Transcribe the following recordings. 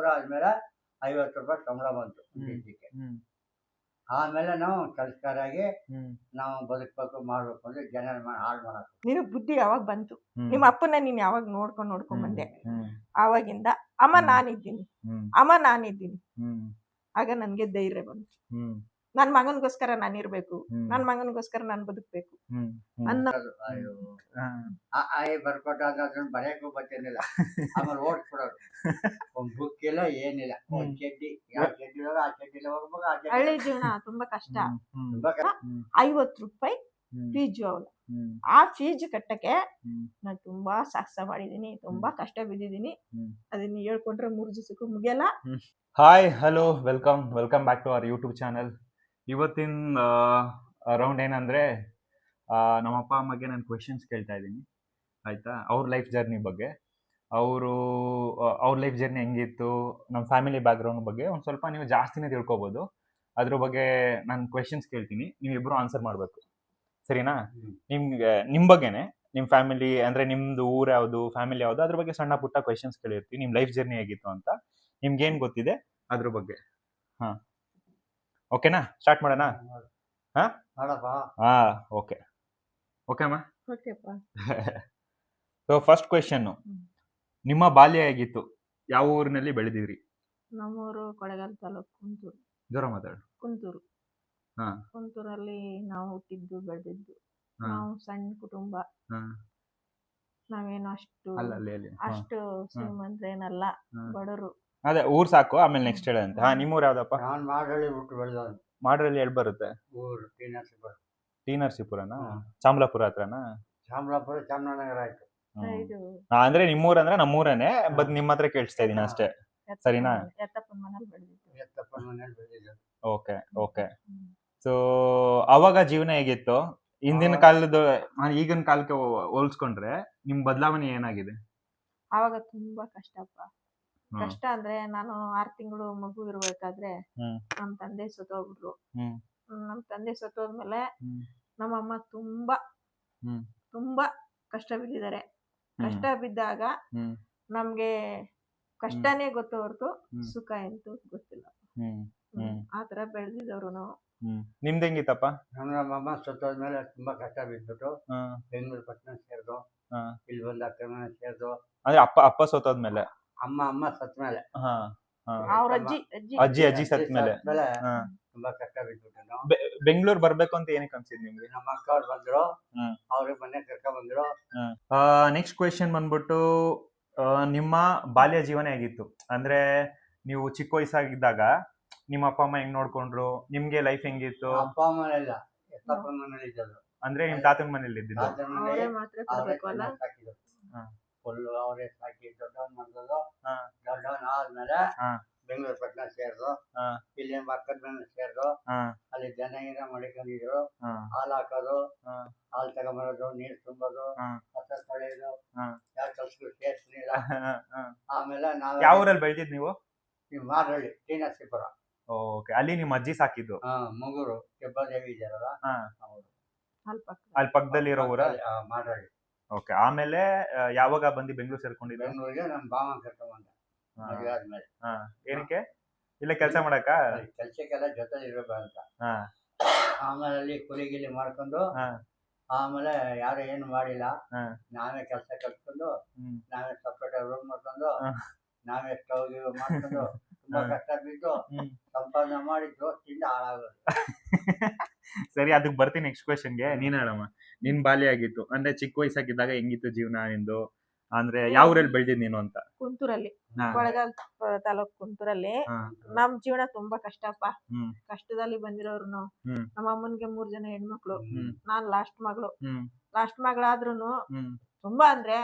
ಇಬ್ಬರು ಆದ್ಮೇಲೆ ಐವತ್ತು ರೂಪಾಯಿ ಸಂಬಳ ಬಂತು ಹ್ಮ್. ದಿನಕ್ಕೆ ಆಮೇಲೆ ನಾವು ಕೆಲಸಕಾರ ಆಗಿ ನಾವು ಬದುಕಬೇಕು ಮಾಡ್ಬೇಕು ಅಂದ್ರೆ ಜನ ಹಾಳು ಮಾಡೋದು ನಿನಗ್ ಬುದ್ಧಿ ಯಾವಾಗ ಬಂತು? ನಿಮ್ಮ ಅಪ್ಪನ ನೀನ್ ಯಾವಾಗ ನೋಡ್ಕೊಂಡ್ ನೋಡ್ಕೊಂಡ್ ಬಂದೆ? ಆವಾಗಿಂದ ಅಮ್ಮ ನಾನಿದ್ದೀನಿ. ಅಮ್ಮ ನಾನಿದ್ದೀನಿ. ಆಗ ನನ್ಗೆ ಧೈರ್ಯ ಬಂತು. ಹ್ಮ್ ನನ್ ಮಗನ್ಗೋಸ್ಕರ ನಾನು ಇರ್ಬೇಕು. ನನ್ನ ನನ್ ಮಗನ್ಗೋಸ್ಕರ ನಾನು ಬದುಕ್ಬೇಕು. ಹ್ಮ್ ಹ್ಮ್. ಅಯ್ಯೋ. ಆ ಆಯ್ ಬರ್ಕೊಟ್ಟಾಗ ಅದನ್ನ ಬರೆಯಕ್ಕೂ ಬರ್ತೇನಿಲ್ಲ ಆಮೇಲೆ ಓಡ್ಸ್ಬಿಡೋರು. ಒಂದ್ ಬುಕ್ ಇಲ್ಲ ಏನಿಲ್ಲ. ಒಂದ್ ಚಡ್ಡಿ ಯಾವ ಚಡ್ಡಿ ಹೋಗ ಆ ಚಡ್ಡಿಲಿ ಹೋಗ್ಬೇಕು ಆ ಚಡ್ಡಿ ಹಳ್ಳಿ ಜೀವನ ತುಂಬಾ ಕಷ್ಟ. ಐವತ್ ಐವತ್ತು ರೂಪಾಯಿ ಫೀಜು ಅವಳು. ಆ ಫೀಜು ಕಟ್ಟಕ್ಕೆ ನಾನ್ ತುಂಬಾ ಸಾಹಸ ಮಾಡಿದೀನಿ ತುಂಬಾ ಕಷ್ಟ ಬಿದ್ದಿದ್ದೀನಿ. ಅದನ್ನ ಹೇಳ್ಕೊಂಡ್ರೆ ಮೂರು ದಿವಸಕ್ಕೂ ಮುಗಿಯಲ್ಲ. Hi hello welcome welcome back to our YouTube channel ಇವತ್ತಿನ ಅರೌಂಡ್ ಏನಂದರೆ ನಮ್ಮ ಅಪ್ಪ ಅಮ್ಮಗೆ ನಾನು ಕ್ವೆಶನ್ಸ್ ಕೇಳ್ತಾ ಇದ್ದೀನಿ. ಆಯಿತಾ? ಅವ್ರ ಲೈಫ್ ಜರ್ನಿ ಬಗ್ಗೆ. ಅವರು ಅವ್ರ ಲೈಫ್ ಜರ್ನಿ ಹೆಂಗಿತ್ತು? ನಮ್ಮ ಫ್ಯಾಮಿಲಿ ಬ್ಯಾಕ್ಗ್ರೌಂಡ್ ಬಗ್ಗೆ ಒಂದು ಸ್ವಲ್ಪ ನೀವು ಜಾಸ್ತಿನೇ ತಿಳ್ಕೊಬೋದು. ಅದ್ರ ಬಗ್ಗೆ ನಾನು ಕ್ವೆಶನ್ಸ್ ಕೇಳ್ತೀನಿ. ನೀವಿಬ್ಬರು ಆನ್ಸರ್ ಮಾಡಬೇಕು. ಸರಿನಾ. ನಿಮ್ಗೆ ನಿಮ್ಮ ಬಗ್ಗೆನೇ. ನಿಮ್ಮ ಫ್ಯಾಮಿಲಿ ಅಂದರೆ ನಿಮ್ಮದು ಊರು ಯಾವುದು ಫ್ಯಾಮಿಲಿ ಯಾವುದು ಅದ್ರ ಬಗ್ಗೆ ಸಣ್ಣ ಪುಟ್ಟ ಕ್ವೆಶನ್ಸ್ ಕೇಳಿರ್ತೀವಿ. ನಿಮ್ಮ ಲೈಫ್ ಜರ್ನಿ ಹೇಗಿತ್ತು ಅಂತ. ನಿಮ್ಗೇನು ಗೊತ್ತಿದೆ? ಅದ್ರ ಬಗ್ಗೆ. ಹಾಂ. ಓಕೆನಾ ಸ್ಟಾರ್ಟ್ ಮಾಡೋಣ? ಹಾ? ಹಾ ಓಕೆ ಓಕೆ ಅಮ್ಮ? ಸೊ ಫಸ್ಟ್ ಕ್ವೆಶನ್ನು ನಿಮ್ಮ ಬಾಲ್ಯ ಹೇಗಿತ್ತು? ಯಾವ ಊರಿನಲ್ಲಿ ಬೆಳೆದಿದ್ರಿ? ನಮ್ಮೂರು ಕೊಳೆಗಾಲ ತಾಲೂಕು ಕುಂತೂರು. ಜ್ವರ ಮಾತಾಡು. ಕುಂತೂರು. ಹಾ. ಕುಂತೂರಲ್ಲಿ ನಾವು ಹುಟ್ಟಿದ್ದು ಬೆಳೆದಿದ್ದು. ಹಾ. ನಾವು ಸಣ್ಣ ಕುಟುಂಬ. ಹಾ. ನಾವೇನು ಅಷ್ಟು ಅಲ್ಲ ಅಲ್ಲಿ ಅಲ್ಲಿ. ಹಾ. ಅಷ್ಟು ಶ್ರೀಮಂತರೇನಲ್ಲ ಹಾ. ಬಡವರು. ಅದೇ ಊರ್ ಸಾಕು ಆಮೇಲೆ ನೆಕ್ಸ್ಟ್ ಹೇಳಂತೆ ಹಾ ನಿಮ್ಮೂರ್ ಯಾವ್ದಪ್ಪ? ನಾನು ಮಾಡಳ್ಳಿ ಬಿಟ್ಟು ಬೆಳೆದ ಮಾಡ್ರಲ್ಲಿ ಎಲ್ಲಿ ಬರುತ್ತೆ? ಊರು ಟಿ ನರಸೀಪುರ. ಟಿ ನರಸೀಪುರನಾ? ಹಾ. ಚಾಮಲಾಪುರ ಹತ್ರನಾ? ಚಾಮಲಾಪುರ ಚಾಮರಾಜನಗರ ಆಯ್ತು. ಇದು ಹಾ, ಅಂದ್ರೆ ನಿಮ್ಮೂರ್ ಅಂದ್ರೆ ನಮ್ಮೂರನೇ ಬಟ್ ನಿಮ್ಮ ಹತ್ರ ಕೇಳಿಸ್ತಾ ಇದೀನಿ ಅಷ್ಟೇ. ಎತ್ತಪ್ಪನ ಸರಿನಾ? ಮನೆ- ಎತ್ತಪ್ಪನ ಮನೇಲಿ ಬೆಳೆದಿದ್ದು. ಎತ್ತಪ್ಪನ ಮನೇಲಿ ಬೆಳೆದಿದ್ದು. Okay okay. ಹ್ಮ್. ಸೊ ಅವಾಗ ಜೀವನ ಹೇಗಿತ್ತು? ಹಿಂದಿನ ಅವಾಗ- ಕಾಲದ ಈಗಿನ ಕಾಲಕ್ಕೆ ಹೋ- ಹೋಲ್ಸ್ಕೊಂಡ್ರೆ ನಿಮ್ ಬದಲಾವಣೆ ಏನಾಗಿದೆ? ಆವಾಗ ತುಂಬಾ ಕಷ್ಟಪ್ಪ. ಕಷ್ಟ ಅಂದ್ರೆ ನಾನು ಆರ್ ತಿಂಗಳು ಮಗು ಇರ್ಬೇಕಾದ್ರೆ. ನಮ್ ತಂದೆ ಸತ್ತೋಗ್ಬಿಟ್ರು. ನಮ್ ತಂದೆ ಸತ್ತೋದ್ಮೇಲೆ ನಮ್ಮಅಮ್ಮ ನಮ್ಮಮ್ಮ ತುಂಬಾ ತುಂಬಾ ಕಷ್ಟ ಬಿದ್ದಿದ್ದಾರೆ. ಕಷ್ಟ ಬಿದ್ದಾಗ. ನಮ್ಗೆ ಕಷ್ಟನೇ ಗೊತ್ತು ಹೊರತು. ಸುಖ ಎಂತೂ ಗೊತ್ತಿಲ್ಲ. ಆತರ ಬೆಳೆದಿದ್ದವ್ರು ನಾವು. ನಿಮ್ದ ಹೆಂಗಿತ್ತಪ್ಪ? ನಮ್ಮ ನಮ್ಮಮ್ಮ ಸತ್ತೋದ್ಮೇಲೆ ತುಂಬಾ ಕಷ್ಟ ಬಿದ್ಬಿಟ್ಟು ಹ್ಮ್. ಬೆಂಗಳೂರು ಪಟ್ಟಣ ಸೇರ್ದು. ಇಲ್ಲಿ ಬಂದು ಸೇರ್ದು. ಅಂದ್ರೆ ಅಪ್ಪ ಅಪ್ಪ ಸೋತೋದ್ಮೇಲೆ ಅಮ್ಮ ಅಮ್ಮ ಸತ್ ಮೇಲೆ. ಹಾ ಅವ್ರ ಅಜ್ಜಿ ಅಜ್ಜಿ. ಅಜ್ಜಿ ಅಜ್ಜಿ ಸತ್ಮೇಲೆ ಮೇಲೆ. ಹಾ. ತುಂಬಾ ಕಷ್ಟ ಬಿದ್ಬಿಟ್ಟು ನಾವು ಬೆಂಗಳೂರು ಬರ್ಬೇಕು ಅಂತ ಏನಕ್ಕೆ ಅನ್ಸಿದ್ ನಿಮ್ಗೆ? ನಮ್ಮ ಅಕ್ಕ ಅವ್ರು ಬಂದ್ರು. ಹ್ಮ್. ಅವ್ರಿಗೆ ಮನೆ ಕರ್ಕೊಂಡ್ ಬಂದ್ರು. ನೆಕ್ಸ್ಟ್ ಕ್ವೆಶನ್ ಬಂದ್ಬಿಟ್ಟು ಆ, ನಿಮ್ಮ ಬಾಲ್ಯ ಜೀವನ ಹೇಗಿತ್ತು? ಅಂದ್ರೆ ನೀವು ಚಿಕ್ಕ ವಯಸ್ಸಾಗಿದ್ದಾಗ ನಿಮ್ಮ ಅಪ್ಪ ಅಮ್ಮ ಹೆಂಗ್ ನೋಡ್ಕೊಂಡ್ರು? ನಿಮ್ಗೆ ಲೈಫ್ ಹೆಂಗಿತ್ತು? ಅಪ್ಪ ಅಮ್ಮ ಮನೇಲಿ ಇದ್ದದ್ದು. ಅಂದ್ರೆ ನಿಮ್ ತಾತನ ಮನೇಲಿ ಇದ್ದಿದ್ದು? ತಾತನ ಅವರೇ ಮನೇಲಿ ಮಾತ್ರ ಅವರೇ ಕೊಡ್ಬೇಕು ಅಲ್ಲ ಸಾಕಿದ್ರು ಹಾ. ಫುಲ್ಲು ಅವರೇ ಸಾಕಿ ದೊಡ್ಡವನ್ ಮಾಡಿದ್ರು. ದೊಡ್ಡವನ್ ಆದ್ಮೇಲೆ. ಬೆಂಗಳೂರು ಪಟ್ಟಣ ಸೇರ್ದು. ಇಲ್ಲಿ ಪಕ್ಕದ ಮನೆ ಸೇರ್ದು ಅಲ್ಲಿ ಜನ ಏನ ಮಡಿಕೊಂಡಿದ್ರು. ಹಾಲು ಹಾಕೋದು. ಹಾಲು ತಗೊಂಬರೋದು ನೀರ್ ತುಂಬೋದು. ಕಸ ತೊಳೆಯೋದು. ಯಾವ ಸೇರ್ಸಲಿಲ್ಲ ಆಮೇಲೆ ನಾವು ಯಾವ ಊರಲ್ಲಿ ಬೆಳೆದಿದ್ ನೀವು ನೀವು ಮಾರಳ್ಳಿ ಟಿ ನರಸೀಪುರ ಓಕೆ ಅಲ್ಲಿ ನಿಮ್ಮ ಅಜ್ಜಿ ಸಾಕಿದ್ದು ಹಾ ಮಗೂರು ಕೆಬ್ಬದೇವಿ ಇದಾರಲ್ಲ ಹಾ. ಅವರು ಅಲ್ಪ ಅಲ್ಲಿ ಪಕ್ಕದಲ್ಲಿ ಇರೋ ಊರ ಮಾರಳ್ಳಿ ಓಕೆ ಆಮೇಲೆ ಆ, ಯಾವಾಗ ಬಂದು ಬೆಂಗಳೂರು ಸೇರ್ಕೊಂಡಿದ್ದೆ ಬೆಂಗಳೂರಿಗೆ ನಮ್ಮ ಭಾವ ಕರ್ಕೊಂಡ್ ಬಂದ ಮದುವೆ ಆದ್ಮೇಲೆ ಏನಕ್ಕೆ ಇಲ್ಲ ಕೆಲಸ ಮಾಡಕ ಕೆಲ್ಸಕ್ಕೆಲ್ಲ ಜೊತೆ ಇರಬೇಕು ಅಂತ ಹಾ. ಆಮೇಲೆ ಅಲ್ಲಿ ಕೂಲಿ ಗಿಲಿ ಮಾಡ್ಕೊಂಡು ಹಾ. ಆಮೇಲೆ ಯಾರು ಏನು ಮಾಡಿಲ್ಲ ಹಾ. ನಾವೇ ಕೆಲಸ ಕಲ್ತ್ಕೊಂಡು ಹ್ಮ್. ನಾವೇ ಸಪ್ರೇಟ್ ರೂಮ್ ಮಾಡ್ಕೊಂಡು ಹಾ. ನಾವೇ ಸ್ಟವ್ ಮಾಡ್ಕೊಂಡು ತುಂಬಾ ಹಾ. ಕಷ್ಟ ಬಿದ್ದು ಹ್ಮ್. ಸಂಪಾದನೆ ಮಾಡಿ ದೋಸ್ತಿಂದ ಹಾಳಾಗೋದು ಸರಿ ಅದಕ್ಕೆ ಬರ್ತೀನಿ ನೆಕ್ಸ್ಟ್ ಕ್ವೆಶನ್ಗೆ ನೀನ್ ಹೇಳಮ್ಮ. ನಿನ್ ಬಾಲ್ಯ ಆಗಿತ್ತು ಅಂದ್ರೆ ಚಿಕ್ಕ ವಯಸ್ಸಾಗಿದ್ದಾಗ ಹೆಂಗಿತ್ತು ಜೀವನ ನಿಂದು? ಅಂದ್ರೆ ಯಾವ ಊರಲ್ಲಿ ಬೆಳ್ದಿದ್ ನೀನು ಅಂತ? ಕುಂತೂರಲ್ಲಿ. ಹಾ. ತಾಲೂಕ್ ತಾಲೂಕು ಕುಂತೂರಲ್ಲಿ. ಹಾ. ನಮ್ ಜೀವನ ತುಂಬಾ ಕಷ್ಟಪ್ಪ ಹ್ಮ್. ಕಷ್ಟದಲ್ಲಿ ಬಂದಿರೋರು ನಾವು ಹ್ಮ್. ನಮ್ಮ ಅಮ್ಮನ್ಗೆ ಮೂರ್ ಜನ ಹೆಣ್ಮಕ್ಳು. ಹ್ಮ್. ನಾನ್ ಲಾಸ್ಟ್ ಮಗಳು. ಹ್ಮ್. ಲಾಸ್ಟ್ ಮಗಳಾದ್ರೂನು ಹ್ಮ್. ತುಂಬಾ ಅಂದ್ರೆ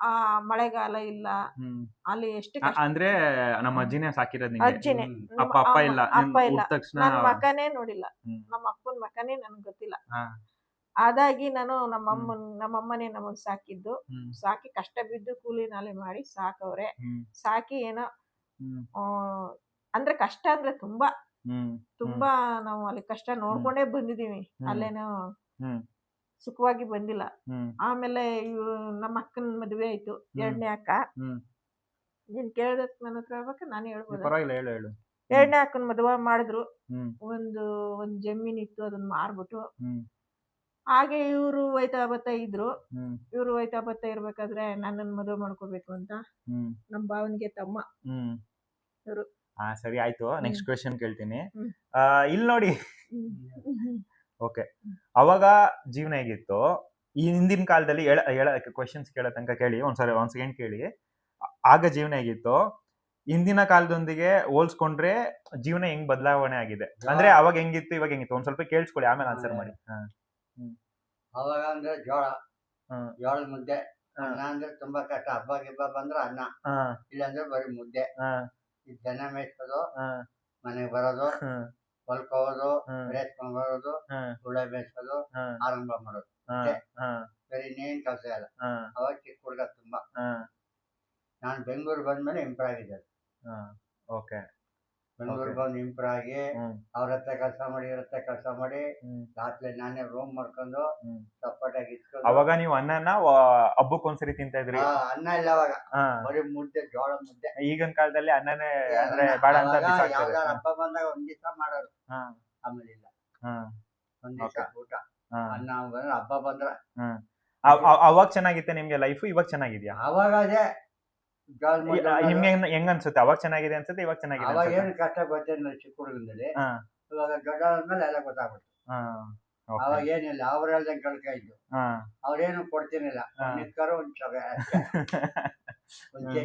ಆ ಮಳೆಗಾಲ ಇಲ್ಲ ಅಲ್ಲಿ ಎಷ್ಟು ಕಷ್ಟ ಅಂದ್ರೆ ನಮ್ಮ ಅಜ್ಜಿನೇ ಸಾಕಿರೋದು ನಿಂಗೆ ಅಜ್ಜಿನೇ ಹ್ಮ್. ಅಪ್ಪ ಅಪ್ಪ ಅಮ್ಮ- ಇಲ್ಲ ಅಪ್ಪ ಇಲ್ಲ ತಕ್ಷಣ ನನ್ ಮಕನೇ ನೋಡಿಲ್ಲ ಹ್ಮ್. ನಮ್ಮ ಅಪ್ಪನ ಮಕನೇ ನನ್ಗೆ ಗೊತ್ತಿಲ್ಲ ಹಾ. ಅದಾಗಿ ನಾನು ನಮ್ಮ ನಮ್ಮಮ್ಮನೇ ನಮ್ಮ ಅಮ್ಮನೇ ನಮಗ್ ಸಾಕಿದ್ದು ಹ್ಮ್. ಸಾಕಿ ಕಷ್ಟ ಬಿದ್ದು ಕೂಲಿ ನಾಲೆ ಮಾಡಿ ಸಾಕವ್ರೆ ಹ್ಮ್. ಸಾಕಿ ಏನೋ ಹ್ಮ್. ಆ, ಅಂದ್ರೆ ಕಷ್ಟ ಅಂದ್ರೆ ತುಂಬಾ ಹ್ಮ್. ತುಂಬಾ ನಾವು ಅಲ್ಲಿ ಕಷ್ಟ ನೋಡ್ಕೊಂಡೇ ಬಂದಿದೀವಿ ಹ್ಮ್. ಅಲ್ಲೇನೋ ಹ್ಮ್. ಸುಖವಾಗಿ ಬಂದಿಲ್ಲ. ಆಮೇಲೆ ನಮ್ಮ ಅಕ್ಕನ ಮದುವೆ ಆಯ್ತು. ಎರಡನೇ ಅಕ್ಕ. ನೀನ್ ಕೇಳ್ದಕ್ ನನ್ನ ಹತ್ರ ಹೇಳ್ಬೇಕು? ನಾನು ಹೇಳ್ಬೋದು? ಪರವಾಗಿಲ್ಲ ಹೇಳು ಹೇಳು. ಎರಡನೇ ಅಕ್ಕನ ಮದುವೆ ಮಾಡಿದ್ರು. ಒಂದು ಒಂದ್ ಜಮೀನ್ ಇತ್ತು ಅದನ್ನ ಮಾರ್ಬಿಟ್ಟು ಹಾಗೆ ಇವರು ಹೋಯ್ತಾ ಬರ್ತಾ ಇದ್ರು ಇವ್ರು ಹೋಯ್ತಾ ಬರ್ತಾ ಇರ್ಬೇಕಾದ್ರೆ ನನ್ನನ್ ಮದುವೆ ಮಾಡ್ಕೋಬೇಕು ಅಂತ ನಮ್ಮ ನಮ್ ಭಾವನ್ಗೆ ತಮ್ಮ. ಹ್ಮ್. ಇವ್ರು. ಹಾ ಸರಿ ಆಯ್ತು. ನೆಕ್ಸ್ಟ್ ಕ್ವೆಶನ್ ಕೇಳ್ತೀನಿ. ಇಲ್ಲಿ ನೋಡಿ. ಓಕೆ ಅವಾಗ ಜೀವನ ಹೇಗಿತ್ತು? ಈ ಹಿಂದಿನ ಕಾಲದಲ್ಲಿ ಹೇಳ ಹೇಳ ಕ್ವಶನ್ಸ್ ಕೇಳೋ ತನಕ ಕೇಳಿ ಒಂದ್ಸರಿ ಒಂದ್ ಸೆಕೆಂಡ್ ಕೇಳಿ. ಆಗ ಜೀವನ ಹೇಗಿತ್ತು? ಹಿಂದಿನ ಕಾಲದೊಂದಿಗೆ ಹೋಲ್ಸ್ಕೊಂಡ್ರೆ ಜೀವನ ಹೆಂಗ್ ಬದಲಾವಣೆ ಆಗಿದೆ? ಅಂದ್ರೆ ಅವಾಗ ಹೆಂಗಿತ್ತು ಇವಾಗ ಹೆಂಗಿತ್ತು? ಒಂದ್ ಸ್ವಲ್ಪ ಕೇಳಿಸ್ಕೊಳ್ಳಿ ಆಮೇಲೆ ಆನ್ಸರ್ ಮಾಡಿ. ಅವಾಗ ಅಂದ್ರೆ ಜೋಳ. ಹ್ಮ್. ಜೋಳದ ಮುದ್ದೆ. ಅನ್ನ ಅಂದ್ರೆ ತುಂಬಾ ಕಷ್ಟ. ಹಬ್ಬ ಗಿಬ್ಬ ಬಂದ್ರೆ ಅನ್ನ. ಇಲ್ಲಾಂದ್ರೆ ಬರೀ ಮುದ್ದೆ. ದನ ಮೇಯ್ಸೋದು ಮನೆಗೆ ಬರೋದು. ಹ್ಮ್, ಹೊಲ್ಕ್ ಹೋಗೋದು ಬೇಸ್ಕೊಂಡ್ ಬರೋದು ಸುಳ್ಳೆ ಬೇಯಿಸೋದು ಆರಂಭ ಮಾಡೋದು. ಹಾ, ಹಾ, ಇನ್ನೇನ್ ಕೆಲಸ ಇಲ್ಲ. ಅವಾಗ ಚಿಕ್ಕ ಹುಡುಗ ತುಂಬಾ. ನಾನು ಬೆಂಗಳೂರು ಬಂದ್ಮೇಲೆ ಇಂಪ್ರೂವ್ ಆಗಿದ್ದೆ. ಓಕೆ. ಬೆಂಗಳೂರು. ಬಂದು ಇಂಪ್ರೂವ್ ಆಗಿ ಅವ್ರ ಹತ್ರ ಕೆಲಸ ಮಾಡಿ ಇವ್ರ ಹತ್ರ ಕೆಲಸ ಮಾಡಿ ರಾತ್ರಿ ನಾನೇ ರೂಮ್ ಮಾಡ್ಕೊಂಡು ಸಪೋರ್ಟ್ ಆಗಿ ಇಟ್ಕೊಂಡು ಅವಾಗ ನೀವು ಅನ್ನನ ಹಬ್ಬಕ್ಕೊಂದ್ಸರಿ ಹಬ್ಬಕ್ಕೆ ಒಂದ್ಸರಿ ತಿಂತಾ ಇದ್ರಿ? ಆ, ಅನ್ನ ಇಲ್ಲ ಅವಾಗ. ಬರಿ ಮುದ್ದೆ ಜೋಳ ಮುದ್ದೆ. ಈಗಿನ ಕಾಲದಲ್ಲಿ ಅನ್ನನೇ ಅಂದ್ರೆ ಬೇಡ ಅಂತ ಅವಾಗ ಬಿಸಾಕ್ತಾರೆ. ಯಾವ್ದಾರ ಹಬ್ಬ ಬಂದಾಗ ಒಂದ್ ದಿವಸ ಮಾಡೋರು. ಹಾ, ಆಮೇಲೆ ಇಲ್ಲ. ಹಾ, ಒಂದ್ ದಿವಸ ಊಟ. ಹಾ. ಅನ್ನ ಬಂದ್ರೆ ಹಬ್ಬ ಬಂದ್ರೆ ಅವ್- ಅವ್- ಅವಾಗ ಚೆನ್ನಾಗಿತ್ತೆ ನಿಮ್ಗೆ ಲೈಫ್ ಇವಾಗ ಚೆನ್ನಾಗಿದ್ಯಾ? ಅವಾಗ ಅದೇ. ನಿಮ್ಗೆ ಹೆಂಗ್ ಅನ್ಸುತ್ತೆ ಅವಾಗ ಚೆನ್ನಾಗಿದೆ ಅನ್ಸುತ್ತೆ ಇವಾಗ ಚೆನ್ನಾಗಿದೆ ಅವಾಗ ಏನು ಕಷ್ಟ ಗೊತ್ತಿಲ್ಲ ಚಿಕ್ಕ ಹುಡುಗನಲ್ಲಿ ಹಾ. ಇವಾಗ ದೊಡ್ಡ ಆದ್ಮೇಲೆ ಎಲ್ಲ ಗೊತ್ತಾಗ್ಬಿಡ್ತು. ಹಾ, ಅವಾಗ ಏನಿಲ್ಲ ಅವ್ರ ಕಳ್ಕ ಇದ್ದು. ಅವ್ರೇನು ಕೊಡ್ತೀನಿಲ್ಲ ನಿಕ್ಕರು ಒಂದ್ ಚೊಗ. ಒಂದ್.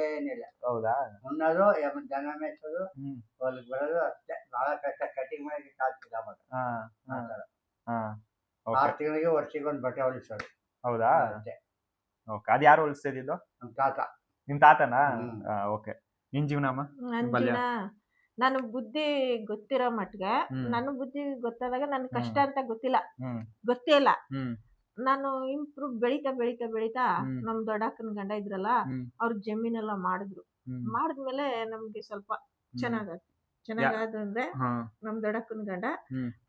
ಏನಿಲ್ಲ. ಹೌದಾ? ಉಣ್ಣೋದು ದನ ಮೇಯ್ಸೋದು ಹೊಲಕ್ ಬರೋದು ಅಷ್ಟೇ. ಬಹಳ ಕಷ್ಟ. ಕಟಿಂಗ್ ಮಾಡಿ ಕಾಲ್ತಿಲ್ಲ ಅವಾಗ. ಆರ್. ತಿಂಗಳಿಗೆ ವರ್ಷಕ್ಕೆ ಒಂದ್ ಬಟ್ಟೆ ಹೊಲಿಸೋದು ಹೌದಾ? ಅಷ್ಟೇ. ಓಕೆ. ಅದು ಯಾರು ಹೋಲಿಸ್ತಿದ್ದು ನಮ್ ತಾತ. ನಿಮ್ ತಾತನಾ? ಓಕೆ. ನಿನ್ ಜೀವನ ಅಮ್ಮ ನನ್ ಬಲ್ಯ. ಜೀವನ ನಾನು ಬುದ್ಧಿ ಗೊತ್ತಿರೋ ಮಟ್ಗೆ ಹ್ಮ್. ನನ್ನ ಬುದ್ಧಿ ಗೊತ್ತಾದಾಗ ನನ್ ಕಷ್ಟ ಅಂತ ಗೊತ್ತಿಲ್ಲ. ಹ್ಮ್. ಗೊತ್ತೇ ಇಲ್ಲ. ಹ್ಮ್. ನಾನು ಇಂಪ್ರೂವ್ ಬೆಳಿತಾ ಬೆಳಿತಾ ಬೆಳಿತಾ ಹ್ಮ್. ನಮ್ ದೊಡ್ಡಕ್ಕನ ಗಂಡ ಇದ್ರಲ್ಲ ಹ್ಮ್. ಅವ್ರ ಜಮೀನೆಲ್ಲ ಮಾಡಿದ್ರು. ಹ್ಮ್. ಮಾಡಿದ್ಮೇಲೆ ನಮ್ಗೆ ಸ್ವಲ್ಪ ಚೆನ್ನಾಗಾಯ್ತು. ಹಾ ನಮ್ ದೊಡ್ಡಕ್ಕನ ಗಂಡ.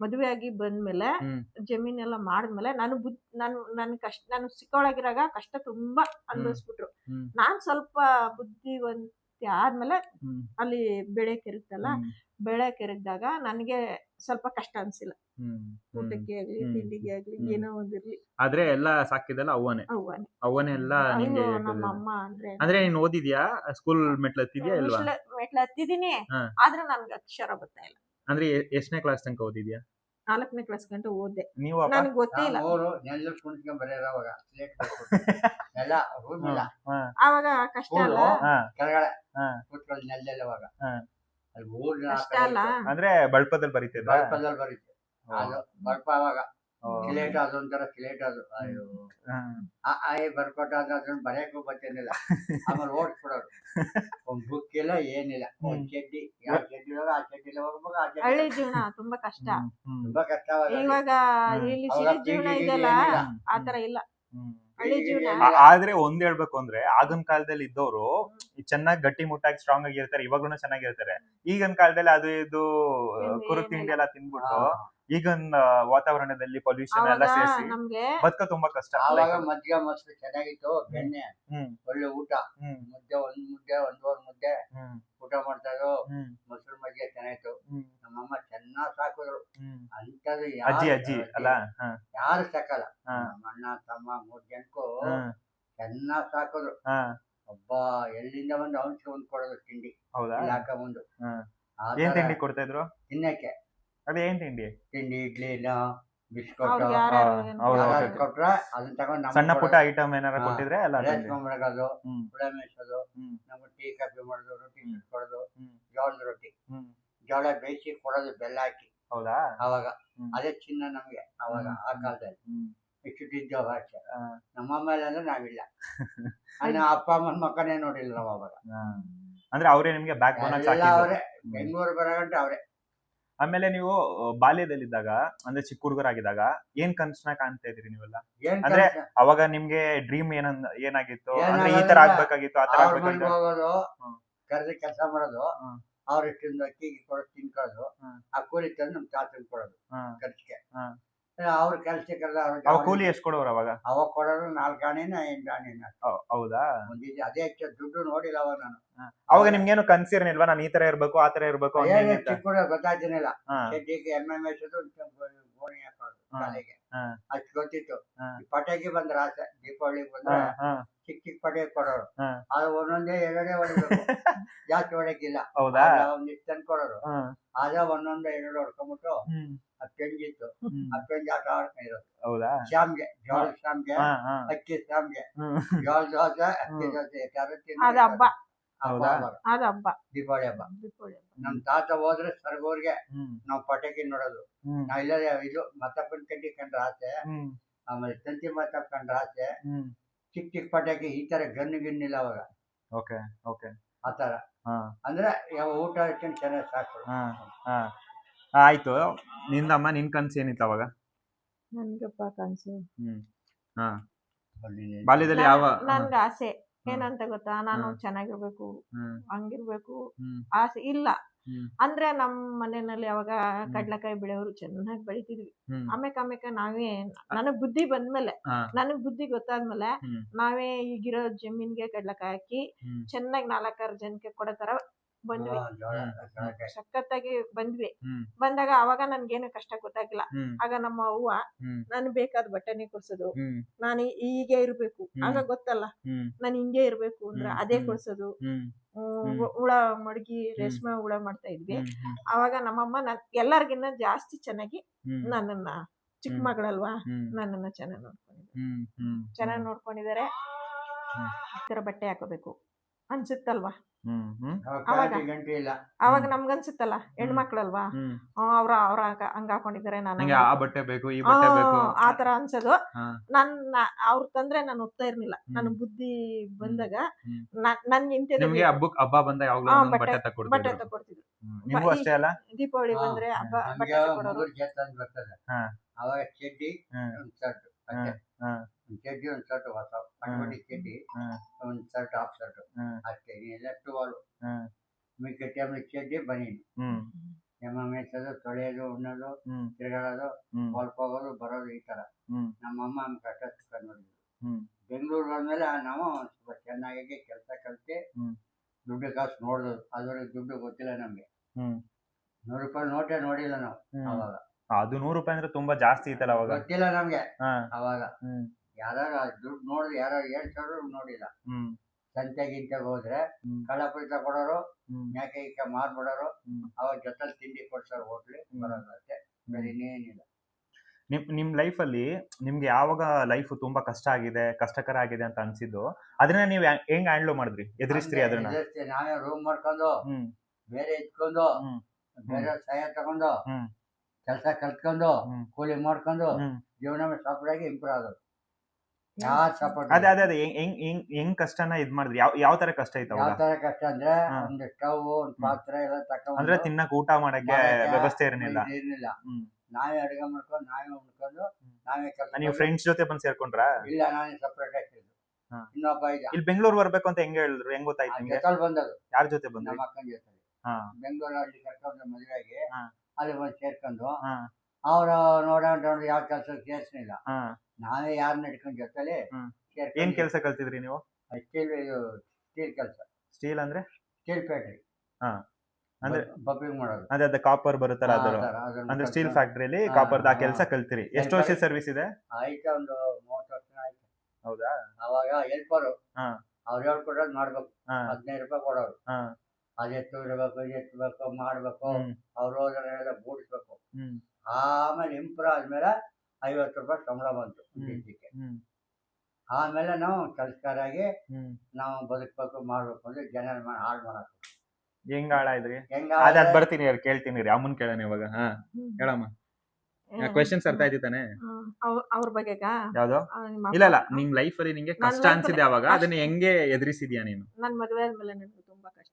ಮದುವೆ ಆಗಿ ಬಂದ್ಮೇಲೆ. ಜಮೀನೆಲ್ಲ ಮಾಡಿದ್ಮೇಲೆ ನಾನು ಬುದ್ ನಾನು ನನ್ ಕಷ್ಟ ನಾನು ಸಿಕ್ಕೊಳಗಿರಾಗ ಕಷ್ಟ ತುಂಬಾ ಅನ್ಭವಿಸ್ಬಿಟ್ರು. ನಾನ್ ಸ್ವಲ್ಪ ಒಂದ್ ಆದ್ಮೇಲೆ ಅಲ್ಲಿ ಬೆಳೆ ಕೆರಗ್ತಲ್ಲ ಹ್ಮ್. ಬೆಳೆ ಕೆರಗ್ದಾಗ ನನ್ಗೆ ಸ್ವಲ್ಪ ಕಷ್ಟ ಅನ್ಸಿಲ್ಲ. ಊಟಕ್ಕೆ ಆಗ್ಲಿ ಹ್ಮ್. ತಿಂಡಿಗೆ ಆಗ್ಲಿ. ಏನೋ ಒಂದಿರ್ಲಿ ಆದ್ರೆ ಎಲ್ಲ ಸಾಕಿದೆಲ್ಲ ಅವ್ವನೇ. ಅವ್ವನೇ. ಅವನೇ ಎಲ್ಲ ನಿಂಗೆ ಅಯ್ಯೋ, ನಮ್ಮ ಅಮ್ಮ ಅಂದ್ರೆ ಅಂದ್ರೆ ನೀನ್ ಓದಿದ್ಯಾ? ಸ್ಕೂಲ್ ಮೆಟ್ಲು ಹತ್ತಿದ್ಯಾ ಇಲ್ವಾ? ಮೆಟ್ಲ- ಮೆಟ್ಲು ಹತ್ತಿದೀನಿ ಹಾ. ಆದ್ರೆ ನನ್ಗೆ ಅಕ್ಷರ ಬರ್ತಾ ಇಲ್ಲ. ಅಂದ್ರೆ ಎಷ್ಟನೇ ಕ್ಲಾಸ್ ತನಕ ಓದಿದ್ಯಾ? ನಾಲ್ಕನೇ ಕ್ಲಾಸ್ ಗಂಟೆ ಓದ್ದೆ. ನೀವು ಅಪ್ಪ ನನ್ಗೆ ಗೊತ್ತೇ ಇಲ್ಲ. ಅವರು ನೆಲ್ಲ ಕುಂತ್ಕೊಂಡ್ ಬರೆಯೋರು ಅವಾಗ ಸ್ಲೇಟ್ ಎಲ್ಲ ರೂಮ್ ಇಲ್ಲ. ಹಾ ಆವಾಗ ಕಷ್ಟ ಅಲ್ಲ ಹಾ. ಕೆಳಗಡೆ ಹಾ. ಕೂತ್ಕೊಂಡು ನೆಲ್ಲೆಲ್ಲ ಅವಾಗ. ಹಾ. ಅಲ್ಲಿ ಕಷ್ಟ ಅಲ್ಲ? ಅಂದ್ರೆ ಬಳ್ಪದಲ್ಲಿ ಬರೀತಿದ್ರ ಬಲ್ಪದಲ್ಲಿ ಬರೀತು ಅದು ಬರ್ಪ ಅವಾಗ. ಸಿಲೇಟ್ ಅದು ಒಂಥರ ಸಿಲೇಟ್ ಅದು. ಅಯ್ಯೋ. ಆ ಆಯ್ ಬರ್ಕೊಟ್ಟಾಗ ಅದನ್ನ ಬರೆಯಕ್ಕೂ ಬರ್ತೇನಿಲ್ಲ ಆಮೇಲೆ ಓಡಿಸ್ಬಿಡೋರು. ಒಂದ್ ಬುಕ್ ಇಲ್ಲ ಏನಿಲ್ಲ. ಒಂದ್ ಚಡ್ಡಿ. ಯಾವ ಚಡ್ಡಿ ಇವಾಗ ಆ ಚಡ್ಡಿ ಹೋಗ್ಬೇಕು ಆ ಚಡ್ಡಿ ಹಳ್ಳಿ ಜೀವನ ತುಂಬಾ ಕಷ್ಟ. ತುಂಬಾ ಕಷ್ಟ ಇವಾಗ ಇಲ್ಲಿ ಸಿಟಿ ಜೀವನ ಇದೆಯಲ್ಲ ಆತರ ಇಲ್ಲ. ಹಳ್ಳಿ ಪೀಳಿಗೆ ಜೀವನ. ಆದ್ರೆ ಒಂದ್ ಹೇಳ್ಬೇಕು ಅಂದ್ರೆ ಆಗಿನ ಕಾಲದಲ್ಲಿ ಇದ್ದವರು ಚೆನ್ನಾಗಿ ಗಟ್ಟಿ ಮುಟ್ಟಾಗಿ ಸ್ಟ್ರಾಂಗ್ ಆಗಿರ್ತಾರೆ ಇವಾಗ್ಲೂ ಚೆನ್ನಾಗಿರ್ತಾರೆ. ಈಗಿನ ಕಾಲದಲ್ಲಿ ಅದು ಇದು ಕುರು ತಿಂಡಿ ಎಲ್ಲ ತಿನ್ಬಿಟ್ಟು. ಈಗಿನ ವಾತಾವರಣದಲ್ಲಿ ಪೊಲ್ಯೂಷನ್ ಎಲ್ಲ ಸೇರಿಸಿ ನಮ್ಗೆ ಬದುಕ ತುಂಬಾ ಕಷ್ಟ. ಆವಾಗ ಮಜ್ಜಿಗೆ ಮೊಸರು ಚೆನ್ನಾಗಿತ್ತು ಬೆಣ್ಣೆ ಒಳ್ಳೆ ಊಟ ಮುದ್ದೆ ಒಂದ್ ಮುದ್ದೆ ಒಂದೂವರೆ ಮುದ್ದೆ ಊಟ ಮಾಡ್ತಾ ಇದ್ರು ಮೊಸರು ಮಜ್ಜಿಗೆ ಚೆನ್ನಾಗಿತ್ತು. ನಮ್ಮಮ್ಮ ಚೆನ್ನಾಗ್ ಸಾಕಿದ್ರು. ಅಂತದ್ದು ಅಜ್ಜಿ ಅಜ್ಜಿ ಅಲ್ಲ ಯಾರು ಸಾಕಲ್ಲ. ನಮ್ಮ ಅಣ್ಣ ತಮ್ಮ ಮೂರ್ ಜನಕ್ಕೂ ಚೆನ್ನಾಗ್ ಸಾಕಿದ್ರು. ಒಬ್ಬ ಎಲ್ಲಿಂದ ಬಂದು ಅವನ್ ಒಂದ್ ಕೊಡೋದು ತಿಂಡಿ. ಹೌದಾ? ಹಾಕೊಂಡ್ಬಂದು ಏನ್ ತಿಂಡಿ ಕೊಡ್ತಾ ಇದ್ರು? ತಿನ್ನಕ್ಕೆ. ಅದೇ ಏನ್ ತಿಂಡಿ ತಿಂಡಿ ಇಡ್ಲಿನ ಬಿಸ್ಕೊಟ್ ಅವ್ರಿಗೆ ಹಾ, ಯಾರ್ಯಾರು ಏನ್ ಹೌದು. ಯಾರ್ಯಾರು ಕೊಟ್ರ ಅದನ್ನ ತಗೊಂಡ್ ನಮ್ಗ್ ಸಣ್ಣ ಪುಟ್ಟ ಕೊಡೋದು. ಐಟಮ್ ಏನಾರ ಹಾ. ಕೊಟ್ಟಿದ್ರೆ ಎಲ್ಲ ತಿಂಡಿ. ಹ್ಮ್ ಹುಳ ಮೇಯ್ಸೋದು ಹ್ಮ್ ನಮ್ಗೆ ಟೀ ಕಾಫಿ ಮಾಡೋದು ರೊಟ್ಟಿ ಹ್ಮ್. ಕೊಡೋದು ಹ್ಮ್ ಜೋಳದ ರೊಟ್ಟಿ ಹ್ಮ್ ಜೋಳ ಬೇಯಿಸಿ ಕೊಡೋದು ಬೆಲ್ಲ ಹಾಕಿ ಹೌದಾ ಅವಾಗ ಹ್ಮ್. ಅದೇ ಚಿನ್ನ ನಮ್ಗೆ ಅವಾಗ ಹ್ಮ್. ಆ ಕಾಲದಲ್ಲಿ ಹ್ಮ್ ಇಷ್ಟು ಇದ್ದೇವ ಭಾಷೆ ಹಾ. ನಮ್ಮ ಮೇಲೆ ಅಂದ್ರೆ ನಾವಿಲ್ಲ ಅಣ್ಣ ಅಪ್ಪ ಅಮ್ಮನ ಮಕ್ಕನೇ ನೋಡಿಲ್ಲ ನಾವು ಅವಾಗ ಹಾ. ಅಂದ್ರೆ ಅವರೇ ನಿಮ್ಗೆ ಬ್ಯಾಕ್ ಬೋನ್ ಎಲ್ಲ ಸಾಕಿದ್ದು ಅವ್ರೆ ಬೆಂಗಳೂರು ಬರೋಗಂಟ ಅವ್ರೆ ಆಮೇಲೆ ನೀವು ಬಾಲ್ಯದಲ್ಲಿದ್ದಾಗ ಅಂದ್ರೆ ಚಿಕ್ಕ ಹುಡುಗರಾಗಿದ್ದಾಗ ಏನ್ ಕನ್ಸನ್ನ ಕಾಣ್ತಾ ಇದ್ರಿ ನೀವೆಲ್ಲ? ಅಂದ್ರೆ ಅವಾಗ ನಿಮ್ಗೆ ಡ್ರೀಮ್ ಏನ ಏನಾಗಿತ್ತು? ಅಂದ್ರೆ ಈ ತರ ಆಗ್ಬೇಕಾಗಿತ್ತು ಆ ತರ ಆಗ್ಬೇಕಾಗಿತ್ತು? ಕರೆದು ಕೆಲಸ ಮಾಡೋದು. ಅವ್ರ ಇಷ್ಟಿಂದ ಅಕ್ಕಿ ಕೊಡೋದು ತಿನ್ಕೊಳ್ಳೋದು. ಆ ಕೂಲಿ ತಂದು ನಮ್ ತಾತನ್ ಕೊಡೋದು ಖರ್ಚಿಗೆ. ಅವ್ರ ಕೆಲ್ಸಕ್ಕೆಲ್ಲ ಅವ ಕೂಲಿ ಎಷ್ಟು ಕೊಡೋರು ಅವಾಗ? ಅವಾಗ ಕೊಡೋರು ನಾಲ್ಕು ಆಣೆನ ಎಂಟು ಆಣೆನ. ಹೌದಾ? ಒಂದಿದೆ ಅದೇ ಹೆಚ್ಚು ದುಡ್ಡು ನೋಡಿಲ್ಲ ಅವ ನಾನು. ಅವಾಗ ನಿಮ್ಗೇನು ಕನ್ಸಿರ್ನಿಲ್ವಾ? ನಾನು ಈ ತರ ಇರ್ಬೇಕು ಆ ತರ ಇರ್ಬೇಕು? ಚಿಕ್ಕ ಗೊತ್ತಾಗ್ತಿರ್ಲಿಲ್ಲ ಎಂ ಎಂ ಎಸ್ ಮೇಯ್ಸೋದು ಗೋಣಿ ಹಾಕೋದು ಹಾ. ತಲೆಗೆ ಗೊತ್ತಿತ್ತು. ಪಟಾಕಿ ಬಂದ್ರ ಆಸೆ ದೀಪಾವಳಿ ಬಂದ್ರ ಚಿಕ್ಕ ಚಿಕ್ಕ ಪಟಾಕಿ ಕೊಡೋರು. ಆದ್ರೆ ಒಂದೊಂದೇ ಎರಡೇ ಹೊಡಿಬೇಕು ಜಾಸ್ತಿ ಹೊಡಕಿಲ್ಲ ಹೌದಾ? ಒಂದಿಷ್ಟು ತಂದು ಕೊಡೋರು. ಆದ್ರೆ ಒಂದೊಂದೇ ಎರಡು ಹೊಡ್ಕೊಂಬಿಟ್ಟು ಆ ಪೆಂಜಿತ್ತು. ಆ ಪೆಂಜ್ ಆಟ ಆಡ್ತಾ ಇರೋದು ಹೌದಾ? ಶ್ಯಾಮ್ಗೆ ಜೋಳ ಶ್ಯಾಮ್ಗೆ ಅಕ್ಕಿ ಶ್ಯಾಮ್ಗೆ. ಜೋಳ ದೋಸೆ ಅಕ್ಕಿ. ದೋಸೆ ಕ್ಯಾರೆಟ್ ಹೌದಾ? ಹಬ್ಬ. ಅದು ಹಬ್ಬ. ದೀಪಾವಳಿ ಹಬ್ಬ. ದೀಪಾವಳಿ ಹಬ್ಬ. ನಮ್ ತಾತ ಹೋದ್ರೆ ಸರ್ಗೋರ್ಗೆ ಹ್ಮ್. ನಾವು ಪಟಾಕಿ ನೋಡೋದು. ಹ್ಮ್. ಇಲ್ಲ ಇದು ಮತ್ತಪ್ಪನ ಕಡ್ಡಿ ಕಂಡ್ರ ಆಸೆ ಹ್ಮ್. ಆಮೇಲೆ ತಂತಿ ಮತ್ತಪ್ಪ ಕಂಡ್ರ ಆಸೆ ಹ್ಮ್. ಚಿಕ್ಕ ಚಿಕ್ಕ ಪಟಾಕಿ ಈ ತರ ಗನ್ನು ಗಿಣ್ಣಿಲ್ಲ ಅವಾಗ. Okay okay. ಆ ತರ. ಹಾ. ಅಂದ್ರೆ ಯಾವ ಊಟ ಇಟ್ಕೊಂಡು ಚೆನ್ನಾಗಿ ಸಾಕು. ಹಾ ಹಾ. ಆಯ್ತು. ನಿಂದಮ್ಮ ನಿನ್ ಕನ್ಸು ಏನಿತ್ತು ಅವಾಗ? ನನ್ಗಪ್ಪ ಕನ್ಸು. ಹ್ಮ್. ಹಾ. ಬಾಲ್ಯದಲ್ಲಿ ಯಾವ ನನ್ಗೆ ಆಸೆ. ಏನಂತ ಗೊತ್ತಾ? ನಾನು. ಚೆನ್ನಾಗಿರ್ಬೇಕು ಹಂಗಿರ್ಬೇಕು ಆಸೆ ಇಲ್ಲ. ಅಂದ್ರೆ ನಮ್ ಮನೆಯಲ್ಲಿ ಅವಾಗ ಕಡ್ಲಕಾಯಿ ಬೆಳೆಯವರು ಚೆನ್ನಾಗಿ ಬೆಳಿತಿದ್ವಿ. ಆಮೇಕ ಆಮೇಲೆ ನಾವೇ ನನಗ್ ಬುದ್ಧಿ ಬಂದ್ಮೇಲೆ ನನಗ್ ಬುದ್ಧಿ ಗೊತ್ತಾದ್ಮೇಲೆ ನಾವೇ ಈಗಿರೋ ಜಮೀನ್ಗೆ ಕಡ್ಲಕಾಯಿ ಹಾಕಿ ಚೆನ್ನಾಗಿ ನಾಲ್ಕಾರು ಜನಕ್ಕೆ ಕೊಡೋ ತರ ಬಂದ್ವಿ. ಸಖತ್ತಾಗಿ ಬಂದ್ವಿ. ಬಂದಾಗ ಅವಾಗ ನನ್ಗೇನು ಕಷ್ಟ ಗೊತ್ತಾಗಿಲ್ಲ ಆಗ ನಮ್ಮ ಅವ್ವ ನಾನು ಬೇಕಾದ ಬಟ್ಟೆನೆ ಕೊಡ್ಸೋದು. ನಾನು ಹೀಗೆ ಇರ್ಬೇಕು. ಆಗ ಗೊತ್ತಲ್ಲ. ನಾನು ಹಿಂಗೆ ಇರ್ಬೇಕು ಅಂದ್ರೆ ಅದೇ. ಕೊಡ್ಸೋದು. ಹುಳ ಮಡಗಿ ರೇಷ್ಮೆ ಹುಳ ಮಾಡ್ತಾ ಇದ್ವಿ. ಅವಾಗ ನಮ್ಮಮ್ಮ ನನ್ ಎಲ್ಲರಿಗಿನ್ನ ಜಾಸ್ತಿ ಚೆನ್ನಾಗಿ ನನ್ನನ್ನ ಚಿಕ್ಕ. ಮಗಳಲ್ವಾ ನನ್ನನ್ನ ಚೆನ್ನಾಗಿ ನೋಡ್ಕೊಂಡಿದ್ದಾರೆ. ಹ್ಮ್ ಹ್ಮ್. ಚೆನ್ನಾಗಿ ನೋಡ್ಕೊಂಡಿದ್ದಾರೆ. ಈ ತರ ಬಟ್ಟೆ ಹಾಕೋಬೇಕು. ಅನ್ಸುತ್ತಲ್ವಾ? ಅವಾಗ. ನಮ್ಗನ್ಸುತ್ತಲ್ಲ ಹೆಣ್ಮಕ್ಳಲ್ವಾ? ಹ್ಮ್. ಅವ್ರ ಅವ್ರ ಹಂಗ- ಹಾಕೊಂಡಿದಾರೆ ಹಾಕೊಂಡಿದ್ದಾರೆ ನಾನು ಆ ಬಟ್ಟೆ ಬೇಕು ಈ ಬಟ್ಟೆ ಬೇಕು. ಆ ತರ ಅನ್ಸೋದು. ನನ್ನ ನನ್ ಅವ್ರ ತಂದ್ರೆ ನಾನು ಒಪ್ತಾ ಇರ್ಲಿಲ್ಲ. ಹ್ಮ್. ನನ್ ಬುದ್ಧಿ ಬಂದಾಗ. ನನ್- ಇಂತಿದೆ ನಿಮ್ಗೆ ಹಬ್ಬಕ್ ಹಬ್ಬ ಬಂದಾಗ ಯಾವಾಗ್ಲೂ ಬಟ್ಟೆ- ಬಟ್ಟೆ ಬಟ್ಟೆ ತಕೊಡ್ತಿದ್ರು ನೀವು ಅಷ್ಟೇ ಅಲ್ಲ? ದೀಪಾವಳಿ ಬಂದ್ರೆ ಹಬ್ಬ ಬಟ್ಟೆ ತಕೊಡೋರು. ಅವಾಗ ಚಡ್ಡಿ ಹ್ಮ್. ಚಡ್ಡಿ ಒಂದು ಶರ್ಟ್ ಹೊಸ ಪಟ್ಟಿ ಚಡ್ಡಿ ಒಂದು ಶರ್ಟ್ ಹಾಫ್ ಶರ್ಟ್. ಅಷ್ಟೇ ಎಲ್ಲ ಟುವಾಲು ಮಿಕ್ಕ ಟೈಮಲ್ಲಿ ಚಡ್ಡಿ ಬನೀನು. ಹ್ಮ್. ಎಮ್ಮ ಮೇಯ್ಸೋದು ತೊಳೆಯೋದು ಉಣ್ಣೋದು ತಿರುಗಾಡೋದು ಹ್ಮ್. ಹೋಗೋದು ಬರೋದು ಈ ತರ. ನಮ್ಮ ಅಮ್ಮ ನಮ್ ಕಷ್ಟ ನೋಡಿದ್ರು ಬೆಂಗಳೂರು ಬಂದ್ಮೇಲೆ ನಾವು ಸ್ವಲ್ಪ ಚೆನ್ನಾಗಿ ಕೆಲಸ ಕಲ್ತಿ. ದುಡ್ಡು ಕಾಸು ನೋಡಿದ್ರು ಅದ್ರಲ್ಲಿ ದುಡ್ಡು ಗೊತ್ತಿಲ್ಲ ನಮ್ಗೆ. ಹ್ಮ್. ನೂರು ರೂಪಾಯಿ ನೋಟೇ ನೋಡಿಲ್ಲ ನಾವು ಅವಾಗ. ಅದು ನೂರು ರೂಪಾಯಿ ಅಂದ್ರೆ ತುಂಬಾ ಜಾಸ್ತಿ ಇತ್ತಲ್ಲ ಅವಾಗ? ಗೊತ್ತಿಲ್ಲ ನಮ್ಗೆ. ಅವಾಗ. ಯಾರು ದುಡ್ಡು ನೋಡಿದ್ರು ಯಾರು ಹೇಳ್ತಾರೋ ನೋಡಿಲ್ಲ. ಸಂತೆ ಗಿಂತೆಗೆ ಹೋದ್ರೆ ಕಳ್ಳ ಕಳ್ಳಪುರಿತ ಕೊಡೋರು ಮ್ಯಾಕೆ ಈಕೆ ಮಾರ್ಬಿಡೋರು. ಅವಾಗ ಜೊತೆಲಿ ತಿಂಡಿ ಕೊಡ್ಸೋರು ಹೋಟ್ಲಿ. ಬರೋದು ಅಷ್ಟೇ. ಬೇರೆ ಇನ್ನೇನಿಲ್ಲ. ನಿಮ್ ನಿಮ್ ಲೈಫ್ ಅಲ್ಲಿ ನಿಮ್ಗೆ ಯಾವಾಗ ಲೈಫ್ ತುಂಬಾ ಕಷ್ಟ ಆಗಿದೆ ಕಷ್ಟಕರ ಆಗಿದೆ ಅಂತ ಅನ್ಸಿದ್ದು ಅದನ್ನ ನೀವು ಹೆಂಗ್ ಹ್ಯಾಂಡ್ಲ್ ಮಾಡಿದ್ರಿ? ಎದುರಿಸ್ತೀರಿ ಅದನ್ನ? ನಾನೇ ನಾವೇ ರೂಮ್ ಮಾಡ್ಕೊಂಡು ಬೇರೆ ಇಟ್ಕೊಂಡು ಬೇರೆ ಸಹಾಯ ತಗೊಂಡು. ಕೆಲಸ ಕಲ್ತ್ಕೊಂಡು ಕೂಲಿ ಮಾಡ್ಕೊಂಡು ಜೀವನ ಸಾಫ್ಟ್ ಆಗಿ ಇಂಪ್ರೂವ್ ಆಗೋದು. ಅದೇ ಅದೇ ಅದೇ ಹೆಂಗ್ ಹೆಂಗ್ ಹೆಂಗ್ ಕಷ್ಟನ ಇದ್ ಮಾಡಿದ್ರಿ? ಯಾವ ಯಾವ ತರ ಕಷ್ಟ ಇತ್ತು ಯಾವ ತರ ಕಷ್ಟ ಅಂದ್ರೆ. ಒಂದು ಸ್ಟವ್ ಒಂದು ಪಾತ್ರೆ ಎಲ್ಲ ತಗೊಂಡು ಅಂದ್ರೆ ತಿನ್ನಕ್ ಊಟ ಮಾಡಕ್ಕೆ ವ್ಯವಸ್ಥೆ ಇರಲಿಲ್ಲ. ಇರ್ಲಿಲ್ಲ. ನಾವೇ ಅಡುಗೆ ಮಾಡ್ಕೊಂಡು ನಾವೇ ಉಣ್ಕೊಂಡು ನಾವೇ ಕೆಲಸ ನೀವು ಫ್ರೆಂಡ್ಸ್ ಜೊತೆ ಬಂದು ಸೇರ್ಕೊಂಡ್ರಾ? ಇಲ್ಲ ನಾನೇ ಸಪ್ರೇಟ್ ಆಗಿದ್ದು. ಇನ್ನೊಬ್ಬ ಈಗ ಇಲ್ಲಿ ಬೆಂಗಳೂರು ಬರ್ಬೇಕು ಅಂತ ಹೆಂಗ್ ಹೇಳಿದ್ರು? ಹೆಂಗ್ ಗೊತ್ತಾಯ್ತು ನಿಮ್ಗೆ? ಜೊತೆಲಿ ಬಂದದು ಯಾರ ಜೊತೆ ಬಂದ್ರಿ? ನಮ್ಮ ಅಕ್ಕನ ಜೊತೆ ಹಾ. ಬೆಂಗಳೂರು ಅಲ್ಲಿ ಕರ್ಕೊಂಡು ಮದುವೆಗೆ. ಅಲ್ಲಿ ಬಂದು ಸೇರ್ಕೊಂಡು ಹಾ ನೋಡೋ ಯಾವ ಕೆಲಸ ಸೇರಿಸಲಿಲ್ಲ ಹಾ. ನಾವೇ ಯಾರು ನಡ್ಕೊಂಡ್ ಜೊತೆಲಿ ಹ್ಮ್. ಏನ್ ಕೆಲಸ ಕಲ್ತಿದ್ರಿ ನೀವು? ಸ್ಟೀಲ್ ಇದು ಸ್ಟೀಲ್ ಕೆಲಸ. ಸ್ಟೀಲ್ ಅಂದ್ರೆ? Steel factory. ಹಾ. ಅಂದ್ರೆ ಬಬ್ಬಿಂಗ್ ಮಾಡೋದು. ಅದೇ ಅದ ಕಾಪರ್ ಬರುತ್ತಲ್ಲ ಅದರ ಅದ್ರ ಅದನ್ನ ಸ್ಟೀಲ್ ಫ್ಯಾಕ್ಟ್ರಿಯಲ್ಲಿ ಹಾ, ಕಾಪರ್ದ ಆ ಹಾ. ಕೆಲಸ ಕಲ್ತಿರಿ. ಎಷ್ಟು ವರ್ಷ ಸರ್ವಿಸ್ ಇದೆ? ಆಯ್ತು ಒಂದು ಮೂವತ್ತು ವರ್ಷ ಆಯ್ತು. ಹೌದಾ? ಅವಾಗ ಹೆಲ್ಪರು ಹಾ. ಅವ್ರು ಹೇಳ್ಕೊಡೋದು ಮಾಡ್ಬೇಕು. ಹಾ. ಹದಿನೈದು ರೂಪಾಯಿ ಕೊಡೋರು. ಹಾ. ಇರ್ಬೇಕು ಎತ್ತು ಇರಬೇಕು ಎತ್ತಬೇಕು ಮಾಡ್ಬೇಕು. ಹ್ಮ್. ಅವ್ರು ಹೋದ್ರೆಲ್ಲ ಬೂಡಿಸ್ಬೇಕು. ಹ್ಮ್. ಆಮೇಲೆ ಇಂಪ್ರೂವ್ ಆದ್ಮೇಲೆ ಐವತ್ತು ರೂಪಾಯಿ ಸಂಬಳ ಬಂತು. ದಿನಕ್ಕೆ ಆಮೇಲೆ ನಾವು ಕೆಲಸಗಾರಾಗಿ ಹ್ಮ್. ನಾವು ಬದುಕಬೇಕು ಮಾಡ್ಬೇಕು ಅಂದ್ರೆ ಜನ ಹಾಳು ಮಾಡಬೇಕು ಹೆಂಗ್ ಹಾಳಾಯ್ದ್ರಿ? ಅದ್ ಬರ್ತೀನಿ ಇರು, ಕೇಳ್ತೀನಿ ರೀ ಅಮ್ಮನ್ ಕೇಳೋಣ ಇವಾಗ ಹಾ. ಹೇಳಮ್ಮ. ಕ್ವೆಶನ್ಸ್ ಅರ್ಥ ಆಯ್ತು ತಾನೆ? ಅವ್ರ ಬಗ್ಗೆ ಯಾವ್ದು? ಇಲ್ಲ ಇಲ್ಲ ನಿಮ್ ಲೈಫ್ ಅಲ್ಲಿ ನಿಂಗೆ ಕಷ್ಟ ಅನ್ಸಿದೆ ಅವಾಗ ಅದನ್ನ ಹೆಂಗೆ ಎದುರಿಸಿದ್ಯಾ ನೀನು? ನನ್ ಮದ್ವೆ ಆದ್ಮೇಲೆ ನನಗೆ ತುಂಬಾ ಕಷ್ಟ.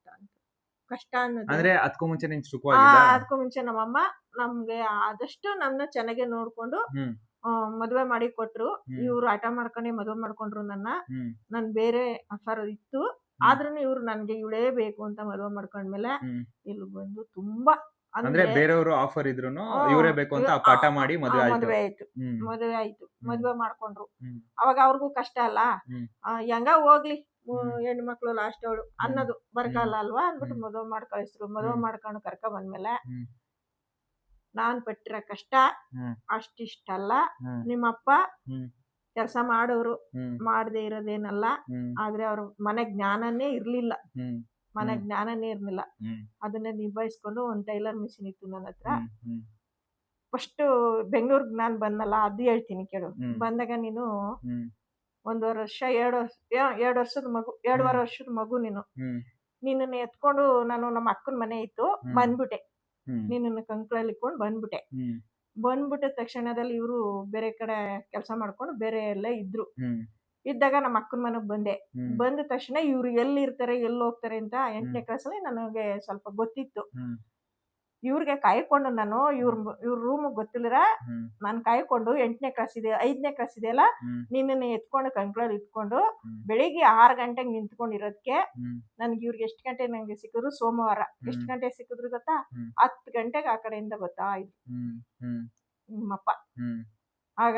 ಕಷ್ಟ ಅನ್ನೋದು. ಅಂದ್ರೆ ಅದಕ್ಕೂ ಮುಂಚೆ ನಿನ್ ಸುಖವಾಗಿಲ್ಲ? ಅದಕ್ಕೂ ಮುಂಚೆ ನಮ್ಮಮ್ಮ ನಮ್ಗೆ ಆದಷ್ಟು ನಮ್ನ ಚೆನ್ನಾಗೆ ನೋಡ್ಕೊಂಡು ಹ್ಮ್. ಮದ್ವೆ ಮಾಡಿ ಕೊಟ್ರು. ಇವ್ರು ಆಟ ಮಾಡ್ಕೊಂಡೆ ಮದ್ವೆ ಮಾಡ್ಕೊಂಡ್ರು ನನ್ನ. ನನ್ ಬೇರೆ ಅಫರ್ ಇತ್ತು. ಆದ್ರೂ ಇವ್ರು ನನ್ಗೆ ಇವಳೇ ಬೇಕು ಅಂತ ಮದ್ವೆ ಮಾಡ್ಕೊಂಡ್ಮೇಲೆ ಇಲ್ಲಿ ಬಂದು ತುಂಬಾ ಅಂದ್ರೆ ಬೇರೆಯವರು ಆಫರ್ ಇದ್ರು ಇವರೇ ಬೇಕು ಅಂತ ಪಾಠ ಮಾಡಿ ಮದುವೆ ಆಯ್ತು. ಮದುವೆ ಆಯ್ತು. ಮದುವೆ ಆಯ್ತು. ಮದುವೆ ಮಾಡ್ಕೊಂಡ್ರು. ಅವಾಗ ಅವ್ರಿಗೂ ಕಷ್ಟ ಅಲ್ಲ? ಹೆಂಗ ಹೋಗ್ಲಿ. ಹೆಣ್ಣು ಮಕ್ಕಳು ಲಾಸ್ಟ್ ಅವಳು ಅನ್ನೋದು ಬರಕಾಲ ಅಲ್ವಾ? ಅಂದ್ಬಿಟ್ಟು ಮದುವೆ ಮಾಡಿ ಕಳಿಸ್ರು ಮದುವೆ. ಮಾಡ್ಕೊಂಡು ಕರ್ಕ ಬಂದ್ಮೇಲೆ. ನಾನ್ ಪಟ್ಟಿರೋ ಕಷ್ಟ. ಅಷ್ಟಿಷ್ಟಲ್ಲ. ನಿಮ್ಮಪ್ಪ. ಕೆಲಸ ಮಾಡೋರು ಮಾಡದೆ ಇರೋದೇನಲ್ಲ. ಆದ್ರೆ ಅವ್ರ ಮನೆ ಜ್ಞಾನನೇ ಇರ್ಲಿಲ್ಲ. ಮನೆ. ಜ್ಞಾನನೇ ಇರ್ಲಿಲ್ಲ. ಅದನ್ನ ನಿಭಾಯಿಸ್ಕೊಂಡು ಒಂದ್ ಟೈಲರ್ ಮಿಷಿನ್ ಇತ್ತು ನನ್ನ ಹತ್ರ. ಫಸ್ಟ್ ಬೆಂಗಳೂರಿಗೆ ನಾನು ಬಂದಲ್ಲ ಅದು ಹೇಳ್ತೀನಿ ಕೇಳು. ಬಂದಾಗ ನೀನು ಒಂದೂವರೆ ವರ್ಷ ಎರಡು ವರ್ಷ ಎರಡು ವರ್ಷದ ಮಗು ಎರಡೂವರೆ ವರ್ಷದ ಮಗು ನೀನು. ನಿನ್ನ ನಿನ್ನನ್ನು ಎತ್ಕೊಂಡು ನಾನು ನಮ್ಮ ಅಕ್ಕನ ಮನೆ ಇತ್ತು. ಬಂದ್ಬಿಟ್ಟೆ. ನಿನ್ನ ಕಂಕಳಲ್ಲಿ ಇಟ್ಕೊಂಡು ಬಂದ್ಬಿಟ್ಟೆ. ಬಂದ್ಬಿಟ್ಟ ತಕ್ಷಣದಲ್ಲಿ ಇವರು ಬೇರೆ ಕಡೆ ಕೆಲಸ ಮಾಡ್ಕೊಂಡು ಬೇರೆ ಎಲ್ಲ ಇದ್ರು. ಇದ್ದಾಗ ನಮ್ಮ ಅಕ್ಕನ ಮನೆಗೆ ಬಂದೆ. ಬಂದ ತಕ್ಷಣ ಇವ್ರು ಎಲ್ಲಿ ಇರ್ತಾರೆ ಎಲ್ಲಿ ಹೋಗ್ತಾರೆ ಅಂತ ಎಂಟನೇ ಕ್ಲಾಸಲ್ಲಿ ನನಗೆ ಸ್ವಲ್ಪ ಗೊತ್ತಿತ್ತು. ಇವ್ರಿಗೆ ಕಾಯ್ಕೊಂಡು ನಾನು ಇವ್ರ ಇವ್ರ ರೂಮ್ ಗೊತ್ತಿಲ್ಲರ ನಾನು ಕಾಯ್ಕೊಂಡು ಎಂಟನೇ ಕ್ಲಾಸ್ ಇದೆ ಐದನೇ ಕ್ಲಾಸ್ ಇದೆಯಲ್ಲ ನಿನ್ನ ಎತ್ಕೊಂಡು ಕಂಕ್ಳಲ್ಲಿ ಇಟ್ಕೊಂಡು. ಬೆಳಿಗ್ಗೆ ಆರು ಗಂಟೆಗೆ ನಿಂತ್ಕೊಂಡಿರೋದಕ್ಕೆ ನನ್ಗೆ ಇವ್ರಿಗೆ ಎಷ್ಟು ಗಂಟೆ ನಂಗೆ ಸಿಕ್ಕಿದ್ರು ಸೋಮವಾರ. ಎಷ್ಟು. ಗಂಟೆ ಸಿಕ್ಕಿದ್ರು ಗೊತ್ತಾ. ಹತ್ತು ಗಂಟೆಗೆ ಆ ಕಡೆಯಿಂದ ಗೊತ್ತಾ ಆಯ್ತು ನಿಮ್ಮಪ್ಪ. ಆಗ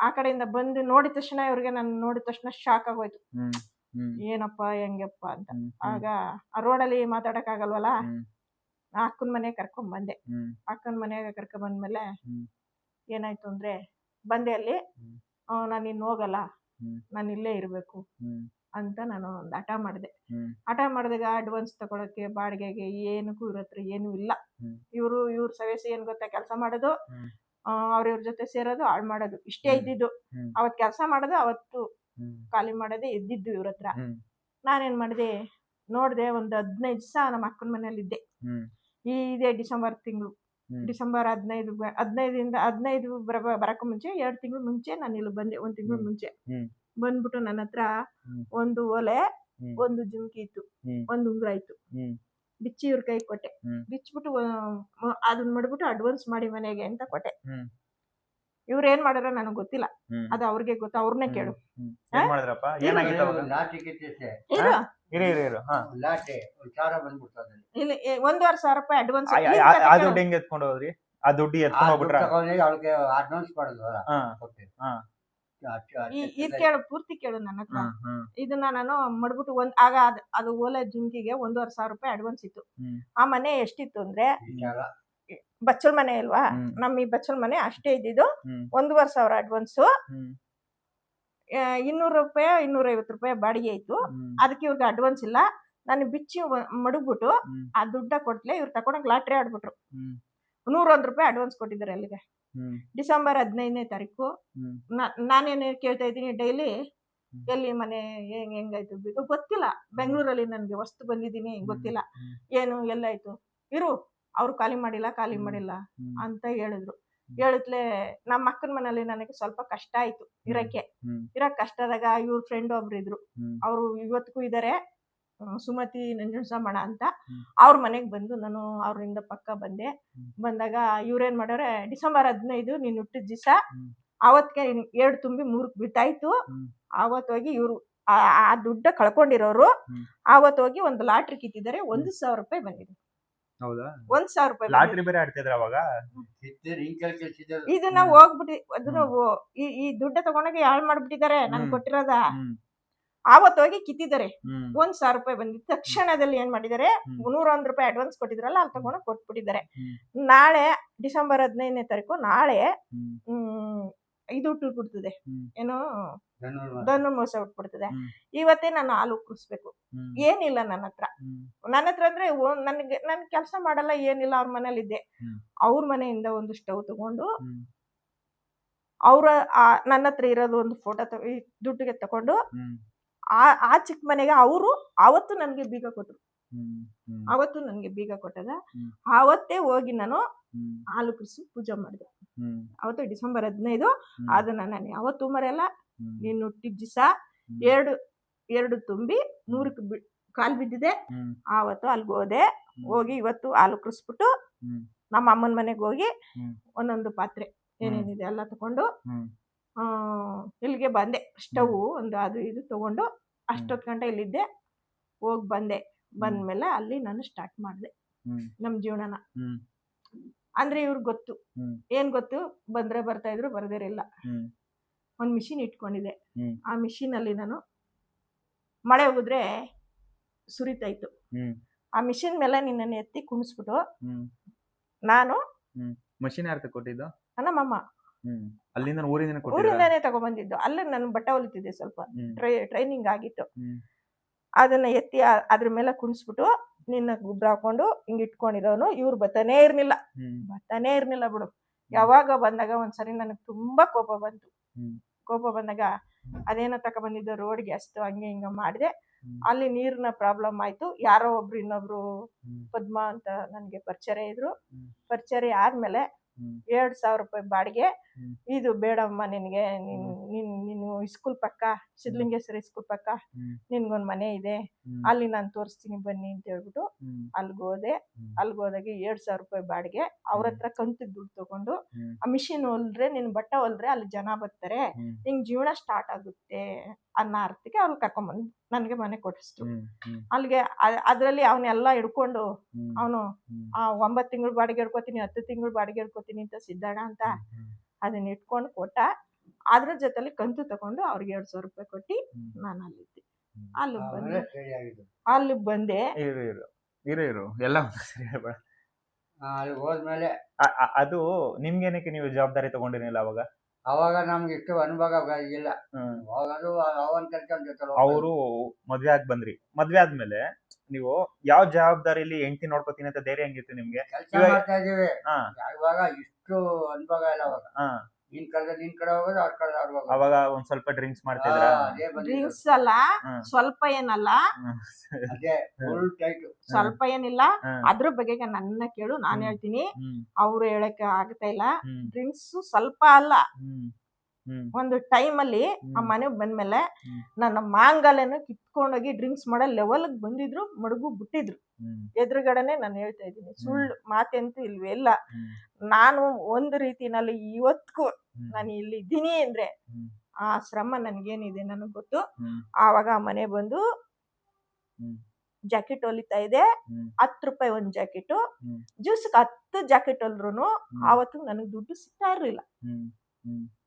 ಆ ಕಡೆಯಿಂದ ಬಂದು ನೋಡಿದ ತಕ್ಷಣ ಇವ್ರಿಗೆ ನಾನು ನೋಡಿದ ತಕ್ಷಣ ಶಾಕ್ ಆಗೋಯ್ತು. ಏನಪ್ಪ ಹೆಂಗಪ್ಪ ಅಂತ. ಆಗ ಆ ರೋಡಲ್ಲಿ ಮಾತಾಡಕ್ಕಾಗಲ್ವಲ್ಲ? ಹ್ಮ್. ಆ ಅಕ್ಕನ ಮನೆ ಕರ್ಕೊಂಡ್ ಬಂದೆ. ಅಕ್ಕನ ಮನೆಗೆ ಕರ್ಕೊಂಡ್ ಬಂದ್ಮೇಲೆ ಮೇಲೆ ಏನಾಯ್ತು ಅಂದ್ರೆ ಬಂದೆ ಅಲ್ಲಿ. ನಾನು ಇನ್ನು ಹೋಗಲ್ಲ. ನಾನು ಇಲ್ಲೇ ಇರಬೇಕು ಅಂತ ನಾನು ಒಂದು ಹಠ ಮಾಡಿದೆ. ಹಠ ಮಾಡಿದಾಗ ಅಡ್ವಾನ್ಸ್ ತಗೊಳಕ್ಕೆ ಬಾಡಿಗೆಗೆ ಏನಕ್ಕೂ ಇವ್ರ ಹತ್ರ ಏನೂ ಇಲ್ಲ. ಇವರು ಇವ್ರ ಸವೆಸಿ ಏನು ಗೊತ್ತಾ ಕೆಲಸ ಮಾಡೋದು. ಅವ್ರ ಇವ್ರ ಜೊತೆ ಸೇರೋದು ಹಾಳು ಮಾಡೋದು. ಇಷ್ಟೇ. ಇದ್ದಿದ್ದು. ಹ್ಮ್. ಅವತ್ ಕೆಲಸ ಮಾಡೋದು ಅವತ್ತು ಖಾಲಿ ಮಾಡೋದೇ ಇದ್ದಿದ್ದು ಇವ್ರ ಹತ್ರ. ನಾನೇನ್ ಮಾಡಿದೆ ನೋಡಿದೆ ಒಂದು ಹದಿನೈದು ದಿವಸ ನಮ್ಮ ಅಕ್ಕನ ಮನೇಲಿ ಇದ್ದೆ ಈ ಇದೇ ಡಿಸೆಂಬರ್ ತಿಂಗಳು. ಡಿಸೆಂಬರ್ ಹದಿನೈದು ಹದಿನೈದಿಂದ ಹದಿನೈದು ಬರ ಬರಕ್ಕೆ ಮುಂಚೆ ಎರಡು ತಿಂಗಳು ಮುಂಚೆ ನಾನು ಇಲ್ಲಿ ಬಂದೆ ಒಂದು ತಿಂಗಳು ಮುಂಚೆ. ಬಂದ್ಬಿಟ್ಟು ನನ್ನ ಹತ್ರ ಒಂದು ಒಲೆ ಒಂದು ಜುಮ್ಕಿ ಇತ್ತು. ಒಂದು ಉಂಗುರ ಇತ್ತು. ಬಿಚ್ಚಿ ಇವ್ರ ಕೈ ಕೊಟ್ಟೆ. ಬಿಚ್ಚಿಬಿಟ್ಟು ಅದನ್ನ ಮಾಡ್ಬಿಟ್ಟು ಅಡ್ವಾನ್ಸ್ ಮಾಡಿ ಮನೆಗೆ ಅಂತ ಕೊಟ್ಟೆ. ಇವ್ರು ಏನ್ ಮಾಡ್ಯಾರ ನನಗೆ ಗೊತ್ತಿಲ್ಲ. ಅದು ಅವ್ರಿಗೆ ಗೊತ್ತು ಅವ್ರನ್ನೇ ಕೇಳು. ಏನ್ ಮಾಡಿದ್ರಪ್ಪ? ಏನಾಗಿತ್ತು ಅವಾಗ? ಲಾಟಿ ಕಿತ್ತಿದ್ದೆ. ಇರು. ಇರಿ ಇರಿ ಇರು. ಹಾ. ಲಾಟಿ ಒಂದ್ ಸಾವಿರ ಬಂದ್ಬಿಡ್ತು ಅದ್ರಲ್ಲಿ. ಇಲ್ಲಿ ಏ, ಒಂದೂವರೆ ಸಾವಿರ ರೂಪಾಯಿ ಅಡ್ವಾನ್ಸ್ ಆ- ಆ- ಆ ದುಡ್ಡು ಹೆಂಗ್ ಎತ್ಕೊಂಡು ಹೋದ್ರಿ? ಆ ದುಡ್ಡು ಆ ಎತ್ಕೊಂಡು ದುಡ್ಡು ಹೋಗ್ಬಿಟ್ರ ತಗೊಂಡು ಅವಳಿಗೆ ಅಡ್ವಾನ್ಸ್ ಮಾಡಿದ್ವಲ್ಲ ಹಾ. ಕೊಟ್ಟೆ. ಹಾ. ಇದು ಕೇಳು ಪೂರ್ತಿ ಕೇಳು ನನ್ನ ಹತ್ರ. ಹ್ಮ್ ಹ್ಮ್. ಇದನ್ನ ನಾನು ಮಾಡ್ಬಿಟ್ಟು ಒಂದ್ ಆಗ ಅದ್ ಅದು ಓಲೆ ಜುಮ್ಕಿಗೆ ಒಂದೂವರೆ ಸಾವಿರ ರೂಪಾಯಿ ಅಡ್ವಾನ್ಸ್ ಇತ್ತು. ಹ್ಮ್. ಆ ಮನೆ ಎಷ್ಟಿತ್ತು ಅಂದ್ರೆ ವಿಚಾರ ಬಚ್ಚಲ್ ಮನೆ ಅಲ್ವಾ. ನಮ್ಮ ಈ ಬಚ್ಚಲ್ ಮನೆ ಅಷ್ಟೇ ಇದ್ದಿದ್ದು. ಒಂದೂವರೆ ಸಾವಿರ ಅಡ್ವಾನ್ಸ್ ಇನ್ನೂರು ರೂಪಾಯಿ ಇನ್ನೂರ ಐವತ್ತು ರೂಪಾಯಿ ಬಾಡಿಗೆ ಇತ್ತು ಅದಕ್ಕೆ ಇವ್ರಿಗೆ ಅಡ್ವಾನ್ಸ್ ಇಲ್ಲ. ನಾನು ಬಿಚ್ಚಿ ಮಡುಗ್ಬಿಟ್ಟು ಆ ದುಡ್ಡ ಕೊಟ್ಲೆ ಇವ್ರು ತಕೊಂಡ್ ಲಾಟ್ರಿ ಆಡ್ಬಿಟ್ರು. ನೂರೊಂದ್ ರೂಪಾಯಿ ಅಡ್ವಾನ್ಸ್ ಕೊಟ್ಟಿದ್ದಾರೆ ಅಲ್ಲಿಗೆ. ಡಿಸೆಂಬರ್ ಹದಿನೈದನೇ ತಾರೀಕು. ನಾನೇನು ಕೇಳ್ತಾ ಇದ್ದೀನಿ ಡೈಲಿ. ಎಲ್ಲಿ ಮನೆ ಹೆಂಗ್ ಹೆಂಗಾಯ್ತು ಗೊತ್ತಿಲ್ಲ. ಬೆಂಗಳೂರಲ್ಲಿ ನನಗೆ ವಸ್ತು ಬಂದಿದ್ದೀನಿ ಗೊತ್ತಿಲ್ಲ. ಏನು ಎಲ್ಲಾಯ್ತು. ಇರು. ಅವ್ರು ಖಾಲಿ ಮಾಡಿಲ್ಲ ಖಾಲಿ ಮಾಡಿಲ್ಲ ಅಂತ ಹೇಳಿದ್ರು. ಹೇಳಿದ್ಲೆ ನಮ್ಮ ಅಕ್ಕನ ಮನೇಲಿ ನನಗೆ ಸ್ವಲ್ಪ ಕಷ್ಟ ಆಯ್ತು ಇರಕ್ಕೆ. ಇರಕ್ ಕಷ್ಟದಾಗ ಇವ್ರ ಫ್ರೆಂಡ್ ಒಬ್ರು ಇದ್ರು. ಅವರು ಇವತ್ತಿಗೂ ಇದಾರೆ ಸುಮತಿ ಸುಮತಿ ಮಣ ಅಂತ. ಅವ್ರ ಮನೆಗೆ ಬಂದು ನಾನು ಅವ್ರಿಂದ ಪಕ್ಕ ಬಂದೆ. ಬಂದಾಗ ಇವ್ರೇನ್ ಮಾಡೋರೆ ಡಿಸೆಂಬರ್ ಹದಿನೈದು ನೀನು ಹುಟ್ಟಿದ ದಿವಸ ಅವತ್ಗೆ ಎರಡು ತುಂಬಿ ಮೂರಕ್ ಬಿಟ್ಟಾಯ್ತು ಆವತ್ತೋಗಿ ಇವರು ಹೋಗಿ ಇವ್ರು ಆ- ದುಡ್ಡ ಕಳ್ಕೊಂಡಿರೋರು. ಆವತ್ತೋಗಿ ಹೋಗಿ ಒಂದು ಲಾಟ್ರಿ ಕಿತ್ತಿದ್ದಾರೆ ಒಂದು ಸಾವಿರ ರೂಪಾಯಿ ಬಂದಿದೆ. ಹೌದಾ? ಒಂದ್ ಸಾವಿರ ರೂಪಾಯಿ ಲಾಟ್ರಿ ಬಂದಿದೆ. ಬೇರೆ ಆಡ್ತಿದ್ರ ಅವಾಗ? ಇದನ್ನ. ಹೋಗ್ಬಿಟ್ಟಿ ಅದನ್ನ ಈ ಈ ದುಡ್ಡ ತಗೊಂಡಾಗ ಹಾಳು ಮಾಡ್ಬಿಟ್ಟಿದ್ದಾರೆ ನನ್. ಕೊಟ್ಟಿರೋದ ಆವತ್ತು ಹೋಗಿ ಕಿತ್ತಿದ್ದಾರೆ. ಒಂದ್ ಸಾವಿರ ರೂಪಾಯಿ ಬಂದಿತ್ತು ತಕ್ಷಣದಲ್ಲಿ ಏನ್ ಮಾಡಿದ್ದಾರೆ? ಮುನ್ನೂರ ನೂರ ಒಂದ್ ರೂಪಾಯಿ ಅಡ್ವಾನ್ಸ್ ಕೊಟ್ಟಿದ್ರಲ್ಲ ಅಲ್ಲಿ ತಗೊಂಡು ಕೊಟ್ಬಿಟ್ಟಿದ್ದಾರೆ. ನಾಳೆ ಡಿಸೆಂಬರ್ ಹದಿನೈದನೇ ತಾರೀಕು ನಾಳೆ ಹ್ಮ್ ಇದು ಬಿಡ್ತದೆ ಏನೋ ಧನುರ್ಮಾಸ. ಬಿಟ್ಬಿಡ್ತದೆ ಇವತ್ತೇ ನಾನು ಹಾಲು ಕುಡಿಸ್ಬೇಕು. ಏನಿಲ್ಲ ನನ್ನ ಹತ್ರ. ನನ್ನ ಹತ್ರ ಅಂದ್ರೆ ನನ್ಗೆ ನನ್ ಕೆಲಸ ಮಾಡಲ್ಲ ಏನಿಲ್ಲ ಅವ್ರ ಮನೇಲಿ ಇದ್ದೆ. ಅವ್ರ ಮನೆಯಿಂದ ಒಂದು ಸ್ಟವ್ ತಗೊಂಡು ಅವ್ರ ಆ- ನನ್ನ ಹತ್ರ ಇರೋದು ಒಂದು ಫೋಟೋ ದುಡ್ಡಿಗೆ ತಗೊಂಡು ಆ ಆ ಚಿಕ್ಕ ಮನೆಗೆ ಅವರು ಅವತ್ತು ನನಗೆ ಬೀಗ ಕೊಟ್ರು. ಹ್ಮ್. ಅವತ್ತು ನನಗೆ ಬೀಗ ಕೊಟ್ಟದ. ಆವತ್ತೇ ಹೋಗಿ ನಾನು ಹಾಲು ಕುಡಿಸಿ ಪೂಜೆ ಮಾಡಿದೆ. ಅವತ್ತು ಡಿಸೆಂಬರ್ ಹದಿನೈದು ಅದನ್ನ ನಾನು ಯಾವತ್ತು ಮರೆಯಲ್ಲ. ನೀನು ಹುಟ್ಟಿದ ದಿವಸ ಎರಡು ಎರಡು ತುಂಬಿ ಮೂರಕ್ಕೆ ಬಿ ಕಾಲು ಬಿದ್ದಿದೆ. ಆವತ್ತು ಅಲ್ಲಿಗೆ ಹೋದೆ. ಹೋಗಿ ಇವತ್ತು ಹಾಲು ಕುಡಿಸ್ಬಿಟ್ಟು ನಮ್ಮ ಅಮ್ಮನ ಮನೆಗೆ ಹೋಗಿ ಒಂದೊಂದು ಪಾತ್ರೆ ಏನೇನಿದೆ ಎಲ್ಲ ತಗೊಂಡು ಇಲ್ಲಿಗೆ ಬಂದೆ. ಸ್ಟವ್ ಒಂದು ಅದು ಇದು ತಗೊಂಡು ಅಷ್ಟೊತ್ತು ಗಂಟೆ ಇಲ್ಲಿದ್ದೆ. ಹೋಗಿ ಬಂದೆ. ಬಂದ್ಮೇಲೆ ಅಲ್ಲಿ ನಾನು ಸ್ಟಾರ್ಟ್ ಮಾಡಿದೆ. ನಮ್ಮ ಜೀವನನ. ಅಂದ್ರೆ ಇವ್ರಿಗೆ ಗೊತ್ತು. ಏನ್ ಗೊತ್ತು? ಬಂದ್ರೆ ಬರ್ತಾ ಇದ್ರು ಬರ್ದಿರಲಿಲ್ಲ ಒಂದು ಒಂದ್ ಮಿಷಿನ್ ಇಟ್ಕೊಂಡಿದೆ ಆ ಮಿಷಿನ್ ಅಲ್ಲಿ ನಾನು ಮಳೆ ಹೋಗಿದ್ರೆ ಸುರಿತಾಯ್ತು. ಆ ಮಿಷಿನ್ ಮೇಲೆ ನಿನ್ನನ್ನು ಎತ್ತಿ ಕುಣಿಸ್ಬಿಟ್ಟು ನಾನು ಮಷಿನ್ ಯಾರು ಕೊಟ್ಟಿದ್ದು ನಮ್ಮಮ್ಮ ಮಾಮ್ಮ ಅಲ್ಲಿಂದ ಊರಿಂದ ಊರಿಂದಾನೇ ತಗೊಂಡ್ಬಂದಿದ್ದು ಅಲ್ಲೇ ನಾನು ಬಟ್ಟೆ ಹೊಲಿತಿದ್ದೆ ಸ್ವಲ್ಪ. ಟ್ರೈ ಟ್ರೈನಿಂಗ್ ಆಗಿತ್ತು. ಅದನ್ನ ಎತ್ತಿ ಅದ್ರ ಮೇಲೆ ಕುಣಿಸ್ಬಿಟ್ಟು ನಿನ್ನ ಗೊಬ್ಬರ ಹಾಕೊಂಡು ಹಿಂಗ್ ಇಟ್ಕೊಂಡಿರೋನು ಇವ್ರು ಬತ್ತನೇ ಇರ್ಲಿಲ್ಲ. ಬತ್ತನೇ ಬರ್ತಾನೆ ಇರ್ಲಿಲ್ಲ ಬಿಡು. ಯಾವಾಗ ಬಂದಾಗ ಒಂದ್ಸರಿ ನನಗೆ ತುಂಬಾ ಕೋಪ ಬಂತು. ಕೋಪ ಬಂದಾಗ ಅದೇನೋ ತಕ ಬಂದಿದ್ದು ರೋಡ್ ಗ್ಯಾಸ್ತು ಹಂಗೆ ಹಿಂಗ ಮಾಡಿದೆ. ಅಲ್ಲಿ ನೀರಿನ ಪ್ರಾಬ್ಲಮ್ ಆಯ್ತು. ಯಾರೋ ಒಬ್ರು ಇನ್ನೊಬ್ರು ಪದ್ಮ ಅಂತ ನನ್ಗೆ ಪರಿಚಯ ಇದ್ರು. ಪರಿಚಯ ಆದ್ಮೇಲೆ. ಎರಡ್ ಸಾವಿರ ರೂಪಾಯಿ ಬಾಡಿಗೆ. ಇದು ಬೇಡಮ್ಮ ನಿನ್ಗೆ ನಿನ್ನ ನೀನ್ ನೀನು ಸ್ಕೂಲ್ ಪಕ್ಕ ಸಿದ್ಲಿಂಗೇಶ್ವರಿ ಸ್ಕೂಲ್ ಪಕ್ಕ. ನಿನ್ಗೊಂದ್ ಮನೆ ಇದೆ. ಅಲ್ಲಿ ನಾನು ತೋರಿಸ್ತೀನಿ ಬನ್ನಿ ಅಂತ ಹೇಳ್ಬಿಟ್ಟು. ಅಲ್ಗ್ ಹೋದೆ. ಅಲ್ಲಿಗೆ ಹೋದಾಗ ಎರಡ್ ಸಾವಿರ ರೂಪಾಯಿ ಬಾಡಿಗೆ. ಅವ್ರ ಹತ್ರ ಕಂತಿಗೆ ದುಡ್ಡು ತಗೊಂಡು ಆ ಮಿಷಿನ್ ಹೊಲ್ದ್ರೆ ನಿನ್ ಬಟ್ಟೆ ಹೊಲ್ದ್ರೆ ಅಲ್ಲಿ ಜನ ಬರ್ತಾರೆ. ನಿಂಗ್ ಜೀವನ ಸ್ಟಾರ್ಟ್ ಆಗುತ್ತೆ. ಅನ್ನೋ ಅರ್ಥಕ್ಕೆ ಅವ್ರು ಕರ್ಕೊಂಬಂದು ನನಗೆ ಮನೆ. ಹ್ಮ್. ಅಲ್ಲಿಗೆ ಅದರಲ್ಲಿ ಅವನ್ನೆಲ್ಲ ಹಿಡ್ಕೊಂಡು. ಅವನು ಆ ಒಂಬತ್ತು ತಿಂಗಳು ಬಾಡಿಗೆ ಹಿಡ್ಕೋತೀನಿ ಹತ್ತು ತಿಂಗಳು ಬಾಡಿಗೆ ಹಿಡ್ಕೋತೀನಿ ಅಂತ ಸಿದ್ದಣ್ಣ ಅಂತ ಅದನ್ನ ಇಟ್ಕೊಂಡು ಕೊಟ್ಟ. ಅದ್ರ ಜೊತೆಲಿ ಕಂತು ತಗೊಂಡು ಅವ್ರಿಗೆ ಎರಡು ಸಾವಿರ ರೂಪಾಯಿ ಕೊಟ್ಟು ನಾನು ಅಲ್ಲಿದ್ದೆ. ಅಲ್ಲಿ ಬಂದೆ. ಅಲ್ಲಿ ಬಂದೆ. ಇರು ಇರು. ಇರು ಇರು. ಎಲ್ಲ ಹೋದ್ಮೇಲೆ ಅದು ನಿಮ್ಗೇನಕ್ಕೆ ನೀವು ಜವಾಬ್ದಾರಿ ತಗೊಂಡಿರಲಿಲ್ಲ ಅವಾಗ? ಅವಾಗ ನಮ್ಗೆ ಇಷ್ಟು ಅನುಭವ ಇಲ್ಲ. ಹೋಗೋದು ಅವನ್ ಕರ್ಕೊಂಡ್ ಜೊತೆ ಅವರು ಮದ್ವೆ ಆಗಿ ಬಂದ್ರಿ. ಮದ್ವೆ ಆದ್ಮೇಲೆ ನೀವು ಯಾವ ಜವಾಬ್ದಾರಿಲಿ ಹೆಂಡತಿ ನೋಡ್ಕೋತೀನಿ ಅಂತ ಧೈರ್ಯ ಹೆಂಗಿತ್ತು ನಿಮ್ಗೆ? ಕೆಲಸ ಇವಾಗ- ಮಾಡ್ತಾ ಇದೀವಿ ಹಾ. ಇವಾಗ ಇಷ್ಟು ಅನುಭವ ಇಲ್ಲ ಅವಾಗ. ಹಾ. ನಿನ್ ಕಡೆ ನಿನ್ ಕಡೆ ಹೋಗೋದು ಅವ್ರ ಕಡೆ ಅವ್ರ ಹೋಗೋದು. ಅವಾಗ ಒಂದ್ ಸ್ವಲ್ಪ ಡ್ರಿಂಕ್ಸ್ ಮಾಡ್ತಿದ್ರ? ಅದೇ. ಡ್ರಿಂಕ್ಸ್ ಅಲ್ಲ ಹ್ಮ್. ಸ್ವಲ್ಪ ಏನಲ್ಲ ಅದೇ ಫುಲ್ ಟೈಟ್ ಸ್ವಲ್ಪ ಏನಿಲ್ಲ. ಅದ್ರ ಬಗ್ಗೆ ನನ್ನ ಕೇಳು ನಾನ್ ಹ್ಮ್. ಹೇಳ್ತೀನಿ. ಅವ್ರು ಹೇಳಕ್ಕೆ ಆಗ್ತಾ ಇಲ್ಲ. ಡ್ರಿಂಕ್ಸ್ ಸ್ವಲ್ಪ ಅಲ್ಲ. ಒಂದು ಟೈಮ್ ಅಲ್ಲಿ ಆ ಹ್ಮ್. ಮನೆಗ್ ಬಂದ್ಮೇಲೆ ಹ್ಮ್. ನನ್ನ ಮಾಂಗಲ್ಯನ ಕಿತ್ಕೊಂಡೋಗಿ ಡ್ರಿಂಕ್ಸ್ ಮಾಡೋ ಲೆವೆಲ್ ಬಂದಿದ್ರು ಮಡಗು ಬಿಟ್ಟಿದ್ರು. ಎದುರುಗಡೆನೆ ನಾನು ಹೇಳ್ತಾ ಇದ್ದೀನಿ ಸುಳ್ಳು ಮಾತೆಂತೂ ಇಲ್ವೇ ಇಲ್ಲ. ನಾನು ಒಂದು ರೀತಿನಲ್ಲಿ ಇವತ್ತಿಗೂ. ನಾನು ಇಲ್ಲಿ ಇದ್ದೀನಿ ಅಂದ್ರೆ ಆ ಶ್ರಮ ನನ್ಗೇನಿದೆ ನನಗ್ ಗೊತ್ತು. ಆವಾಗ ಮನೆ ಬಂದು ಜಾಕೆಟ್ ಹೊಲಿತಾ ಇದೆ. ಹತ್ತು ರೂಪಾಯಿ ಒಂದ್ ಜಾಕೆಟ್. ಹ್ಮ್. ಜ್ಯೂಸ್ಗೆ ಹತ್ತು ಜಾಕೆಟ್ ಹೊಲ್ರು. ಆವತ್ತು ನನಗೆ ದುಡ್ಡು ಸಿಗ್ತಾ ಇರ್ಲಿಲ್ಲ.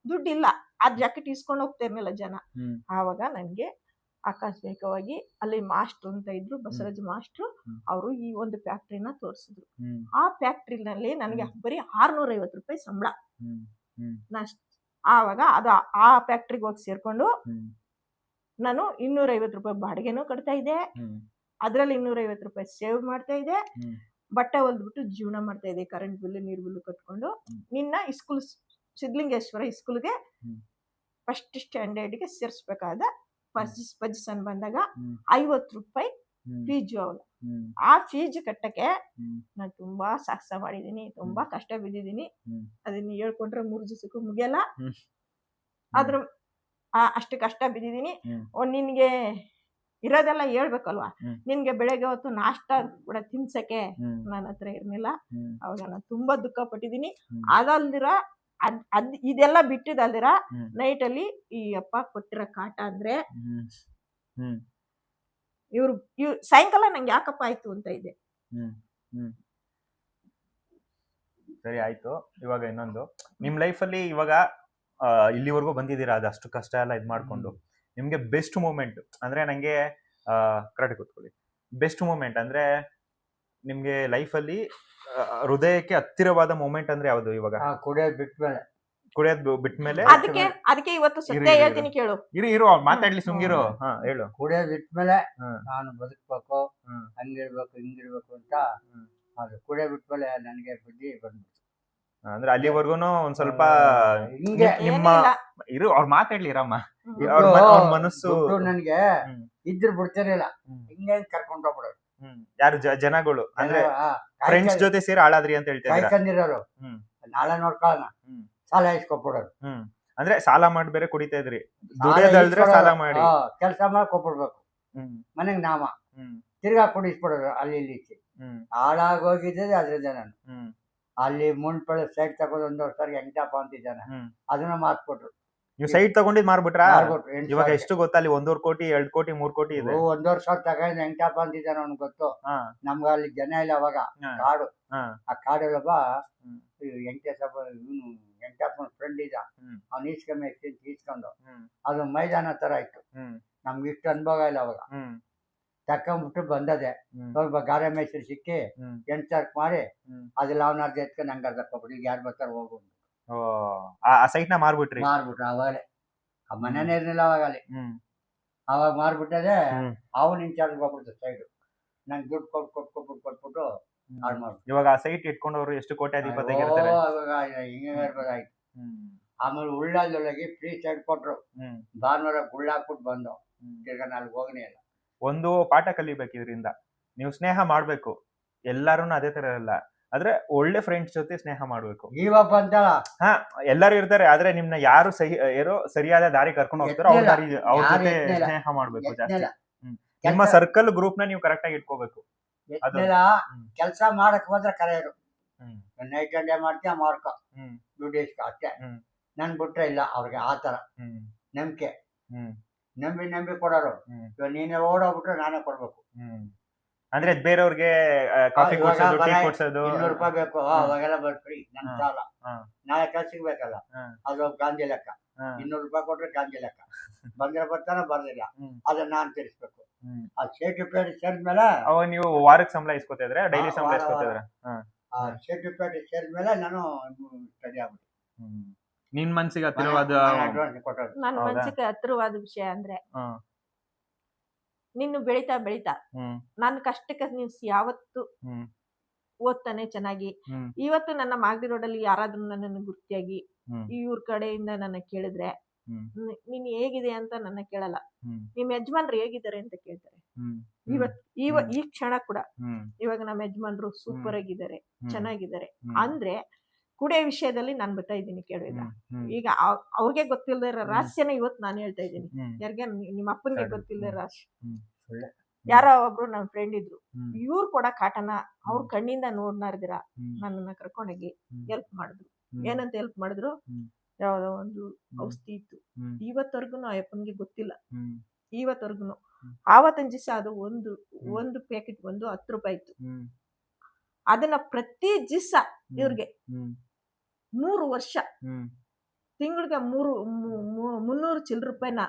ದುಡ್ಡಿಲ್ಲ. ಆ ಜಾಕೆಟ್ ಇಸ್ಕೊಂಡು ಹೋಗ್ತಾ ಇರ್ಲಿಲ್ಲ ಜನ. ಆವಾಗ ನನಗೆ ಆಕಸ್ಮಿಕವಾಗಿ ಅಲ್ಲಿ ಮಾಸ್ಟ್ರು ಅಂತ ಇದ್ರು ಬಸವರಾಜ್ ಮಾಸ್ಟ್ರು ಅವರು ಈ ಒಂದು ಫ್ಯಾಕ್ಟ್ರಿನ ತೋರಿಸಿದ್ರು. ಆ ಫ್ಯಾಕ್ಟ್ರಿನಲ್ಲಿ ನನಗೆ ಬರೀ ಆರ್ನೂರ ಐವತ್ತು ರೂಪಾಯಿ ಸಂಬಳ. ಆವಾಗ ಅದು ಆ ಫ್ಯಾಕ್ಟ್ರಿಗೆ ಹೋಗಿ ಸೇರ್ಕೊಂಡು ನಾನು ಇನ್ನೂರ ಐವತ್ತು ರೂಪಾಯಿ ಬಾಡಿಗೆನೂ ಕಟ್ತಾ ಇದ್ದೆ. ಅದರಲ್ಲಿ ಇನ್ನೂರ ಐವತ್ತು ರೂಪಾಯಿ ಸೇವ್ ಮಾಡ್ತಾ ಇದ್ದೆ. ಬಟ್ಟೆ ಹೊಲ್ದ್ಬಿಟ್ಟು ಜೀವನ ಮಾಡ್ತಾ ಇದ್ದೆ ಕರೆಂಟ್ ಬಿಲ್ ನೀರು ಬಿಲ್ ಕಟ್ಕೊಂಡು. ನಿನ್ನ ಸ್ಕೂಲ್ ಸಿದ್ಲಿಂಗೇಶ್ವರ ಇಸ್ಕೂಲ್ಗೆ. ಫಸ್ಟ್ ಸ್ಟ್ಯಾಂಡರ್ಡ್ಗೆ ಸೇರಿಸ್ಬೇಕಾದ ಪೊಸಿಷನ್ ಬಂದಾಗ ಹ್ಮ್. ಐವತ್ತು ರೂಪಾಯಿ ಫೀಜು ಅವಳು. ಆ ಫೀಜ್ ಕಟ್ಟಕ್ಕೆ ನಾನು ತುಂಬಾ ಸಾಹಸ ಮಾಡಿದೀನಿ ತುಂಬಾ ಕಷ್ಟ ಬಿದ್ದಿದ್ದೀನಿ. ಅದನ್ನ ಹೇಳ್ಕೊಂಡ್ರೆ ಮೂರು ದಿವಸಕ್ಕೂ ಮುಗಿಯಲ್ಲ. ಆದ್ರ ಆ ಅಷ್ಟು ಕಷ್ಟ ಬಿದ್ದಿದ್ದೀನಿ. ನಿನ್ಗೆ ಇರೋದೆಲ್ಲ ಹೇಳ್ಬೇಕಲ್ವಾ. ನಿನ್ಗೆ ಬೆಳಗ್ಗೆ ಹೊತ್ತು ನಾಷ್ಟ ಕೂಡ ತಿನ್ಸಕ್ಕೆ ನನ್ನ ಹತ್ರ ಇರ್ಲಿಲ್ಲ. ಅವಾಗ ನಾನು ತುಂಬಾ ದುಃಖ ಪಟ್ಟಿದ್ದೀನಿ. ಅದಲ್ದಿರ ಅದ್ ಅದ್ ಇದೆಲ್ಲ ಬಿಟ್ಟಿದಲ್ದಿರ? ಹ್ಮ್. ನೈಟ್ ಅಲ್ಲಿ ಈ ಅಪ್ಪ ಕೊಟ್ಟಿರೋ ಕಾಟ ಅಂದ್ರೆ ಹ್ಮ್. ಹ್ಮ್. ಇವ್ರು ಇವ್ ಸಾಯಂಕಾಲ ನಂಗೆ ಯಾಕಪ್ಪ ಆಯ್ತು ಅಂತ ಇದೆ. ಹ್ಮ್. ಹ್ಮ್. ಸರಿ ಆಯ್ತು. ಇವಾಗ ಇನ್ನೊಂದು. ನಿಮ್ ಲೈಫಲ್ಲಿ ಇವಾಗ ಆ, ಇಲ್ಲಿವರೆಗೂ ಬಂದಿದ್ದೀರಾ? ಅಷ್ಟು ಕಷ್ಟ ಎಲ್ಲ ಇದ್ ಮಾಡ್ಕೊಂಡು. ನಿಮ್ಗೆ ಬೆಸ್ಟ್ ಮೂಮೆಂಟ್ ಅಂದ್ರೆ ನಂಗೆ ಕರೆಕ್ಟ್ ಕೂತ್ಕೊಳ್ಳಿ. ಬೆಸ್ಟ್ ಮೂಮೆಂಟ್ ಅಂದ್ರೆ ನಿಮ್ಗೆ ಲೈಫಲ್ಲಿ ಹೃದಯಕ್ಕೆ ಹತ್ತಿರವಾದ ಮೂಮೆಂಟ್ ಅಂದ್ರೆ ಯಾವುದು ಇವಾಗ ಕುಡಿಯೋದ್ ಬಿಟ್ಮೇಲೆ ಕುಡಿಯೋದ್ ಬಿಟ್ಮೇಲೆ ಅದಕ್ಕೆ ಅದಕ್ಕೆ ಇವತ್ತು ಸತ್ಯ ಹೇಳ್ತೀನಿ ಕೇಳು ಇರು ಇರು ಅವ್ರು ಮಾತಾಡ್ಲಿ ಸುಮ್ಗಿರು ಹಾ ಹೇಳು ಕುಡಿಯೋದ್ ಬಿಟ್ಮೇಲೆ. ನಾನು ಬದುಕ್ಬೇಕು. ಹಂಗಿರ್ಬೇಕು ಹಿಂಗಿರ್ಬೇಕು ಅಂತ ಹ್ಮ್. ಅದು ಕುಡಿಯೋ ಬಿಟ್ಮೇಲೆ ನನಗೆ ಬುದ್ಧಿ ಬಂದ್ಬಿಡ್ತು ಅಂದ್ರೆ ಅಲ್ಲಿವರೆಗೂ ಒಂದ್ ಸ್ವಲ್ಪ ಹಿಂಗೆ ನಿಮ್ಮ ಇರು ಅವ್ರ ಮಾತಾಡ್ಲಿ ರಮ್ಮ. ಅವ್ರ ಮನಸ್ಸು ನನ್ಗೆ ಹ್ಮ್. ಇದ್ರ ಬಿಡ್ತಿರ್ಲಿಲ್ಲ. ಹಿಂಗೆ ಕರ್ಕೊಂಡ್ ಹೋಗ್ಬಿಡೋರು ಹ್ಮ್. ಯಾರು ಜ- ಜನಗಳು? ಅಂದ್ರೆ ಫ್ರೆಂಡ್ಸ್ ಜೊತೆ ಸೇರಿ ಹಾಳಾದ್ರಿ ಅಂತ ಹೇಳ್ತಾ ಇದ್ದೀರಾ? ಕಾಯ್ಕೊಂಡಿರೋರು. ಹ್ಮ್. ನಾಳೆ ನೋಡ್ಕೊಳ್ಳೋಣ. ಹ್ಮ್. ಸಾಲ ಇಸ್ಕೊಬಿಡೋರು. ಹ್ಮ್. ಅಂದ್ರೆ ಸಾಲ ಮಾಡಿ ಬೇರೆ ಕುಡಿತಾ ಇದ್ರಿ. ದುಡಿಯೋದಲ್ದ್ರೆ ಸಾಲ ಮಾಡಿ. ಕೆಲಸ ಮಾಡಿ ಕೊಟ್ಬಿಡ್ಬೇಕು ಹ್ಮ್. ಮನೆಗ್ ನಾಮ. ಹ್ಮ್. ತಿರ್ಗಾ ಕುಡಿಸ್ಬಿಡೋರು ಅಲ್ಲಿ ಇಲ್ಲಿ ಈಚೆ. ಹ್ಮ್. ಹಾಳಾಗೋಗಿದ್ದೆ ಅದ್ರಿಂದ ನಾನು. ಹ್ಮ್. ಅಲ್ಲಿ ಮುನ್ಪಳ್ಳಿ ಸೈಡ್ ತಗೊಂಡು ಒಂದು ವರ್ಷ ಎಂಟಪ್ಪ ಅಂತಿದ್ದಾನೆ. ಹ್ಮ್. ಅದನ್ನ ಮಾರ್ಕೊಟ್ರು ನೀವು ಸೈಟ್ ತಗೊಂಡಿದ್ ಮಾರ್ಬಿಟ್ರಾ? ಎಂಟು ಇವಾಗ. ಎಷ್ಟು ಗೊತ್ತಾ ಅಲ್ಲಿ ಒಂದೂವರೆ ಕೋಟಿ ಎರಡ್ ಕೋಟಿ ಮೂರ್ ಕೋಟಿ ಇದೆ. ಓ, ಒಂದೂವರೆ ಸಾವಿರ ತಗೊಂಡು ಎಂಟಪ್ಪ ಅಂತಿದ್ದಾನೆ ಅವ್ನಿಗೆ ಗೊತ್ತು. ಹಾ. ನಮ್ಗೆ ಅಲ್ಲಿ ಜನ ಇಲ್ಲ ಅವಾಗ. ಹಾ. ಕಾಡು. ಹಾ. ಆ ಕಾಡಲ್ಲೊಬ್ಬ ಹ್ಮ್. ವೆಂಕಟೇಶಪ್ಪ ಇವನು ವೆಂಕಟಪ್ಪನ ಫ್ರೆಂಡ್ ಇದ್ದ. ಹ್ಮ್. ಅವ್ನು ಈಸ್ಕೊಂಡ್ ಎಕ್ಸ್ಚೇಂಜ್ ಈಸ್ಕೊಂಡು. ಹ್ಮ್. ಅದು ಮೈದಾನ ತರ ಇತ್ತು. ಹ್ಮ್. ನಮ್ಗೆ ಇಷ್ಟು ಅನುಭವ ಇಲ್ಲ ಅವಾಗ. ಹ್ಮ್. ತಕೊಂಬಿಟ್ಟು ಬಂದದೆ. ಹ್ಮ್. ಹೋಗಿ ಗಾರೆ ಮೇಸ್ತ್ರಿ ಸಿಕ್ಕಿ ಹ್ಮ್. ಎಂಟು ಸಾವಿರ ಮಾಡಿ ಹ್ಮ್. ಅದೆಲ್ಲ ಅವ್ನ ಅರ್ಧ ಎತ್ಕೊಂಡು ಹಂಗೆ ಅರ್ಧ ಈಗ ಯಾರು ಬರ್ತಾರೆ ಹೋಗು. ಆ ಸೈಟ್ನ ಮಾರ್ಬಿಟ್ರಿ. ಮಾರ್ಬಿಟ್ರು ಅವಾಗಲೇ. ಆ ಮನೇನೇ ಇರ್ಲಿಲ್ಲ ಅವಾಗ ಅಲ್ಲಿ ಹ್ಮ್. ಅವಾಗ ಮಾರ್ಬಿಟ್ಟದೆ ಹ್ಮ್. ಅವನ ಇನ್ಚಾರ್ಜ್ ಹೋಗ್ಬಿಡ್ತು ಸೈಡು ನಂಗೆ ದುಡ್ಡು ಕೊಟ್ಟು ಕೊಟ್ಟು ಕೊಟ್ಬಿಟ್ಟು ಕೊಟ್ಬಿಟ್ಟು ಹಾಳು ಮಾಡ್ಬಿಟ್ಟು ಇವಾಗ ಆ ಸೈಟ್ ಇಟ್ಕೊಂಡವ್ರು ಎಷ್ಟು ಕೋಟ್ಯಾಧಿಪತಿಯಾಗಿರ್ತಾರೆ ಹಿಂಗೆ ಹ್ಮ್. ಆಮೇಲೆ ಉಳ್ಳಾದೊಳಗೆ ಫ್ರೀ ಸೈಡ್ ಕೊಟ್ರು. ಹ್ಮ್. ಭಾನುವಾರ ಗುಳ್ಳಾಕ್ಬಿಟ್ಟು ಬಂದು ಹ್ಮ್. ತಿರ್ಗಾ ನಾಲ್ಕು ಹೋಗನೇ ಇಲ್ಲ. ಒಂದು ಪಾಠ ಕಲಿಬೇಕು ಇದರಿಂದ. ನೀವು ಸ್ನೇಹ ಮಾಡ್ಬೇಕು. ಎಲ್ಲಾರು ಅದೇ ತರ ಇರಲ್ಲ ಆದ್ರೆ ಒಳ್ಳೆ ಫ್ರೆಂಡ್ಸ್ ಜೊತೆ ಸ್ನೇಹ ಮಾಡ್ಬೇಕು. ಇವಾಗ ಅಂತ ಹಾ ಎಲ್ಲರೂ ಇರ್ತಾರೆ ಆದ್ರೆ ನಿಮ್ನ ಯಾರು ಸಹಿ ಏನೋ ಸರಿಯಾದ ದಾರಿ ಕರ್ಕೊಂಡು ಹೋಗ್ತಾರೋ ಅವ್ರ ದಾರಿ ಅವ್ರ ಜೊತೆ ಸ್ನೇಹ ಮಾಡ್ಬೇಕು ಜಾಸ್ತಿ. ನಿಮ್ಮ ಸರ್ಕಲ್ ಗ್ರೂಪ್ನ ನೀವು ಕರೆಕ್ಟ್ ಆಗಿ ಇಟ್ಕೋಬೇಕು. ಕೆಲಸ ಮಾಡಕ್ ಹೋದ್ರೆ ಕರೆಯರು. ಹ್ಮ್. ನೈಟ್ ಅಂಡ್ ಡೇ ಮಾಡ್ತೀಯ ಮಾಡ್ಕೊ. ಹ್ಮ್. ದುಡ್ಡು ಇಸ್ಕೊ ಅಷ್ಟೇ. ಹ್ಮ್. ನನ್ ಬಿಟ್ರೆ ಇಲ್ಲ ಅವ್ರಿಗೆ ಆ ತರ ಹ್ಮ್. ನಂಬಿಕೆ. ಹ್ಮ್. ನಂಬಿ ನಂಬಿ ಕೊಡೋರು. ಹ್ಮ್. ಇವಾಗ ನೀನೇ ಓಡೋಗ್ಬಿಟ್ರೆ ನಾನೇ ಕೊಡ್ಬೇಕು. ಹ್ಮ್. ಅಂದ್ರೆ ಬೇರೆಯವ್ರಿಗೆ ಕಾಫಿ ಕೊಡ್ಸೋದು ಟೀ ಕೊಡ್ಸೋದು ಇನ್ನೂರು ರೂಪಾಯಿ ಬೇಕು ಅವಾಗೆಲ್ಲ ಬರ್ತೀರಿ ನನ್. ಸಾಲ ಹಾ. ನಾಳೆ ಕೆಲ್ಸಕ್ಕೆ ಬೇಕಲ್ಲ. ಅದು ಗಾಂಧಿ ಲೆಕ್ಕ. ಇನ್ನೂರು ರೂಪಾಯಿ ಕೊಟ್ರೆ ಗಾಂಧಿ ಲೆಕ್ಕ ಬಂದ್ರೆ ಬರ್ತಾನೆ ಬರ್ಲಿಲ್ಲ. ಅದನ್ನ ನಾನ್ ತಿರ್ಸ್ಬೇಕು ಆ ಆ ಸೇಟುಪೇಟೆ ಸೇರಿದ್ಮೇಲೆ ಅವಾಗ ನೀವು ವಾರಕ್ಕೆ ಸಂಬಳ ಇಸ್ಕೊತಾ ಇದ್ರೆ ಡೈಲಿ ಸಂಬಳ ಇಸ್ಕೊತಾ. ಇದ್ರೆ ಆ ಸೇಟುಪೇಟೆ ಸೇರಿದ್ಮೇಲೆ ನಾನು ಸ್ಟಡಿ ಆಗ್ಬಿಟ್ಟು. ನಿನ್ ಮನ್ಸಿಗೆ ಹತ್ತಿರವಾದ ಅಡ್ವಾನ್ಸ್ ನನ್ನ? ಮನ್ಸಿಗೆ ಹತ್ತಿರವಾದ ವಿಷಯ ಅಂದ್ರೆ ಹಾ. ನೀನು ಬೆಳಿತಾ ಬೆಳಿತಾ ನನ್ನ ಕಷ್ಟಕ್ಕೆ ನೀನ್ ಯಾವತ್ತು ಓದ್ತಾನೆ ಚೆನ್ನಾಗಿ. ಇವತ್ತು ನನ್ನ ಮಾಗಡಿ ರೋಡಲ್ಲಿ ಯಾರಾದ್ರೂ ನನ್ನನ್ನು ಗುರ್ತಿಯಾಗಿ ಈ ಇವ್ರ ಕಡೆಯಿಂದ ನನ್ನ ಕೇಳಿದ್ರೆ ನೀನ್ ಹೇಗಿದೆ ಅಂತ ನನ್ನ ಕೇಳಲ್ಲ. ನಿಮ್ ಯಜಮಾನ್ರು ಹೇಗಿದ್ದಾರೆ ಅಂತ ಕೇಳ್ತಾರೆ. ಇವತ್ ಇವ ಈ ಕ್ಷಣ ಕೂಡ ಇವಾಗ ನಮ್ಮ ಯಜಮಾನ್ರು ಸೂಪರ್. ಆಗಿದ್ದಾರೆ. ಚೆನ್ನಾಗಿದ್ದಾರೆ. ಅಂದ್ರೆ ಕುಡಿಯೋ ವಿಷಯದಲ್ಲಿ ನಾನು ಬರ್ತಾ ಇದ್ದೀನಿ ಕೇಳಿದ. ಈಗ ಅವ್- ಅವ್ರಿಗೆ ಗೊತ್ತಿಲ್ಲದೆ ಇರೋ ರಹಸ್ಯನ ಇವತ್ತು ನಾನು ಹೇಳ್ತಾ ಇದ್ದೀನಿ. ಯಾರಿಗೆ ನಿಮ್ಮ ಅಪ್ಪನಿಗೆ. ಗೊತ್ತಿಲ್ಲದೆ. ರಹಸ್ಯ ಯಾರೋ ಒಬ್ರು ನನ್ನ ಫ್ರೆಂಡ್ ಇದ್ರು. ಇವ್ರು ಕೂಡ ಕಾಟನ ಅವ್ರ ಕಣ್ಣಿಂದ ನೋಡ್ನಾರ್ದಿರ. ನನ್ನನ್ನ ಕರ್ಕೊಂಡೋಗಿ. ಹೆಲ್ಪ್ ಮಾಡಿದ್ರು ಏನಂತ ಹೆಲ್ಪ್ ಮಾಡಿದ್ರು. ಯಾವ್ದೋ ಒಂದು. ಔಷಧಿ ಇತ್ತು ಹ್ಮ್. ಇವತ್ತವರ್ಗು ಆ ಅಪ್ಪನಿಗೆ ಗೊತ್ತಿಲ್ಲ. ಇವತ್ತವರ್ಗು. ಆವತ್ತಿನ ದಿವಸ ಅದು ಒಂದು ಒಂದು ಪ್ಯಾಕೆಟ್ ಒಂದು ಹತ್ತು ರೂಪಾಯಿ ಇತ್ತು ಅದನ್ನ ಪ್ರತಿ ದಿವಸ ಇವ್ರಿಗೆ. ಮೂರು ವರ್ಷ. ತಿಂಗಳಿಗೆ ಮೂರು ಮುನ್ನೂರು ಚಿಲ್ ರೂಪಾಯಿನ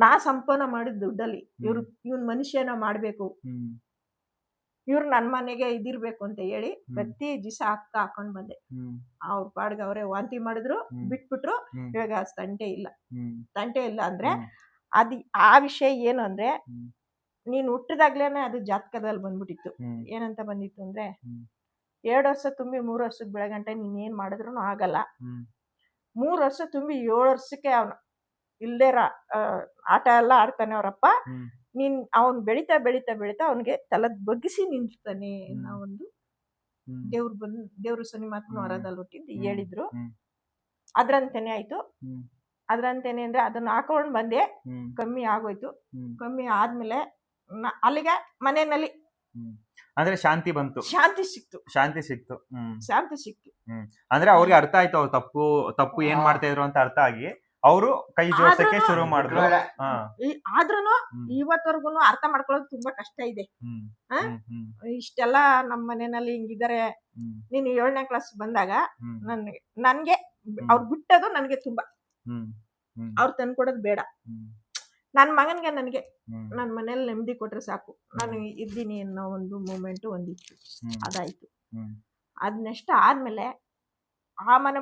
ನಾ ಸಂಪಾದನೆ ಮಾಡಿದ ದುಡ್ಡಲ್ಲಿ. ಇವ್ರು ಇವ್ನ ಮನುಷ್ಯನ ಮಾಡ್ಬೇಕು. ಇವ್ರು ನನ್ನ ಮನೆಗೆ ಇದಿರ್ಬೇಕು ಅಂತ ಹೇಳಿ ಪ್ರತಿ ದಿವಸ ಅಕ್ಕ ಹಾಕೊಂಡ್ ಬಂದೆ. ಅವ್ರ ಪಾಡ್ಗೆ ಅವರೇ ವಾಂತಿ ಮಾಡಿದ್ರು ಬಿಟ್ಬಿಟ್ರು. ಇವಾಗ ತಂಟೆ ಇಲ್ಲ. ತಂಟೆ ಇಲ್ಲ ಅಂದ್ರೆ ಅದ್ ಆ ವಿಷಯ ಏನು ಅಂದ್ರೆ. ನೀನ್ ಹುಟ್ಟಿದಾಗ್ಲೇನೆ ಅದು ಜಾತಕದಲ್ಲಿ ಬಂದ್ಬಿಟ್ಟಿತ್ತು. ಏನಂತ ಬಂದಿತ್ತು ಅಂದ್ರೆ. ಎರಡು ವರ್ಷ ತುಂಬಿ ಮೂರು ವರ್ಷದ ಬೆಳಗಂಟೆ ನೀನ್ ಏನ್ ಮಾಡಿದ್ರು ಆಗಲ್ಲ. ಮೂರು ವರ್ಷ ತುಂಬಿ ಏಳು ವರ್ಷಕ್ಕೆ ಅವನು ಇಲ್ದೇ ರ- ಆಟ ಎಲ್ಲ ಆಡ್ತಾನೆ ಅವರಪ್ಪ. ನೀನ್ ಅವನ್ ಬೆಳಿತಾ ಬೆಳಿತಾ ಬೆಳಿತಾ ಅವನಿಗೆ ತಲದ್ ಬಗ್ಗಿಸಿ ನಿಂತಾನೆ. ಅನ್ನೋ ಒಂದು. ದೇವ್ರು ಬಂದ್ ದೇವ್ರು ಸನಿ ಮಾತನ್ನು ವರದಲ್ಲಿ ಹುಟ್ಟಿದ್ದು ಹೇಳಿದ್ರು. ಅದ್ರಂತೇನೆ ಆಯ್ತು. ಅದ್ರಂತೇನೆ ಅಂದ್ರೆ ಅದನ್ನ ಹಾಕೊಂಡ್ ಬಂದೆ. ಕಮ್ಮಿ ಆಗೋಯ್ತು. ಕಮ್ಮಿ ಆದ್ಮೇಲೆ ಅಲ್ಲಿಗೆ ಮನೆಯಲ್ಲಿ. ಅಂದ್ರೆ ಶಾಂತಿ ಬಂತು ಶಾಂತಿ ಸಿಕ್ತು ಶಾಂತಿ ಸಿಕ್ತು ಹ್ಮ್ ಶಾಂತಿ ಸಿಕ್ತು ಅಂದ್ರೆ ಅವ್ರಿಗೆ ಅರ್ಥ ಆಯ್ತು ಅವ್ರು ತಪ್ಪು ತಪ್ಪು ಏನ್ ಮಾಡ್ತಾ ಇದ್ರು ಅಂತ ಅರ್ಥ ಆಗಿ ಅವರು ಕೈ ಜೋಡ್ಸಕ್ಕೆ ಶುರು ಮಾಡಿದ್ರು ಆದ್ರೂನು ಹ್ಮ್. ಅರ್ಥ ಮಾಡ್ಕೊಳ್ಳೋದು ತುಂಬಾ ಕಷ್ಟ ಇದೆ ಹ್ಮ್. ಆ? ಹ್ಮ್. ಹ್ಮ್. ಇಷ್ಟೆಲ್ಲ ನಮ್ಮ ಮನೆಯಲ್ಲಿ ಹಿಂಗಿದ್ದಾರೆ ಹ್ಮ್. ನೀನು ಏಳನೇ ಕ್ಲಾಸ್ ಬಂದಾಗ ಹ್ಮ್. ನನ್ಗೆ ನನ್ಗೆ ಅವ್ರು ಬಿಟ್ಟದು ನನ್ಗೆ ತುಂಬಾ ಹ್ಮ್. ಹ್ಮ್. ಅವ್ರು ತಂದ್ಕೊಡೋದು ಬೇಡ ಹ್ಮ್. ನನ್ನ ಮಗನಿಗೆ ನನಗೆ. ನನ್ನ ಮನೇಲಿ ನೆಮ್ಮದಿ ಕೊಟ್ರೆ ಸಾಕು. ನಾನು ಇದ್ದೀನಿ ಅನ್ನೋ ಒಂದು ಮೂಮೆಂಟ್ ಒಂದಿತ್ತು. ಅದಾಯಿತು. ಅದ್ ನೆಕ್ಸ್ಟ್ ಆದ್ಮೇಲೆ ಆ ಮನೆ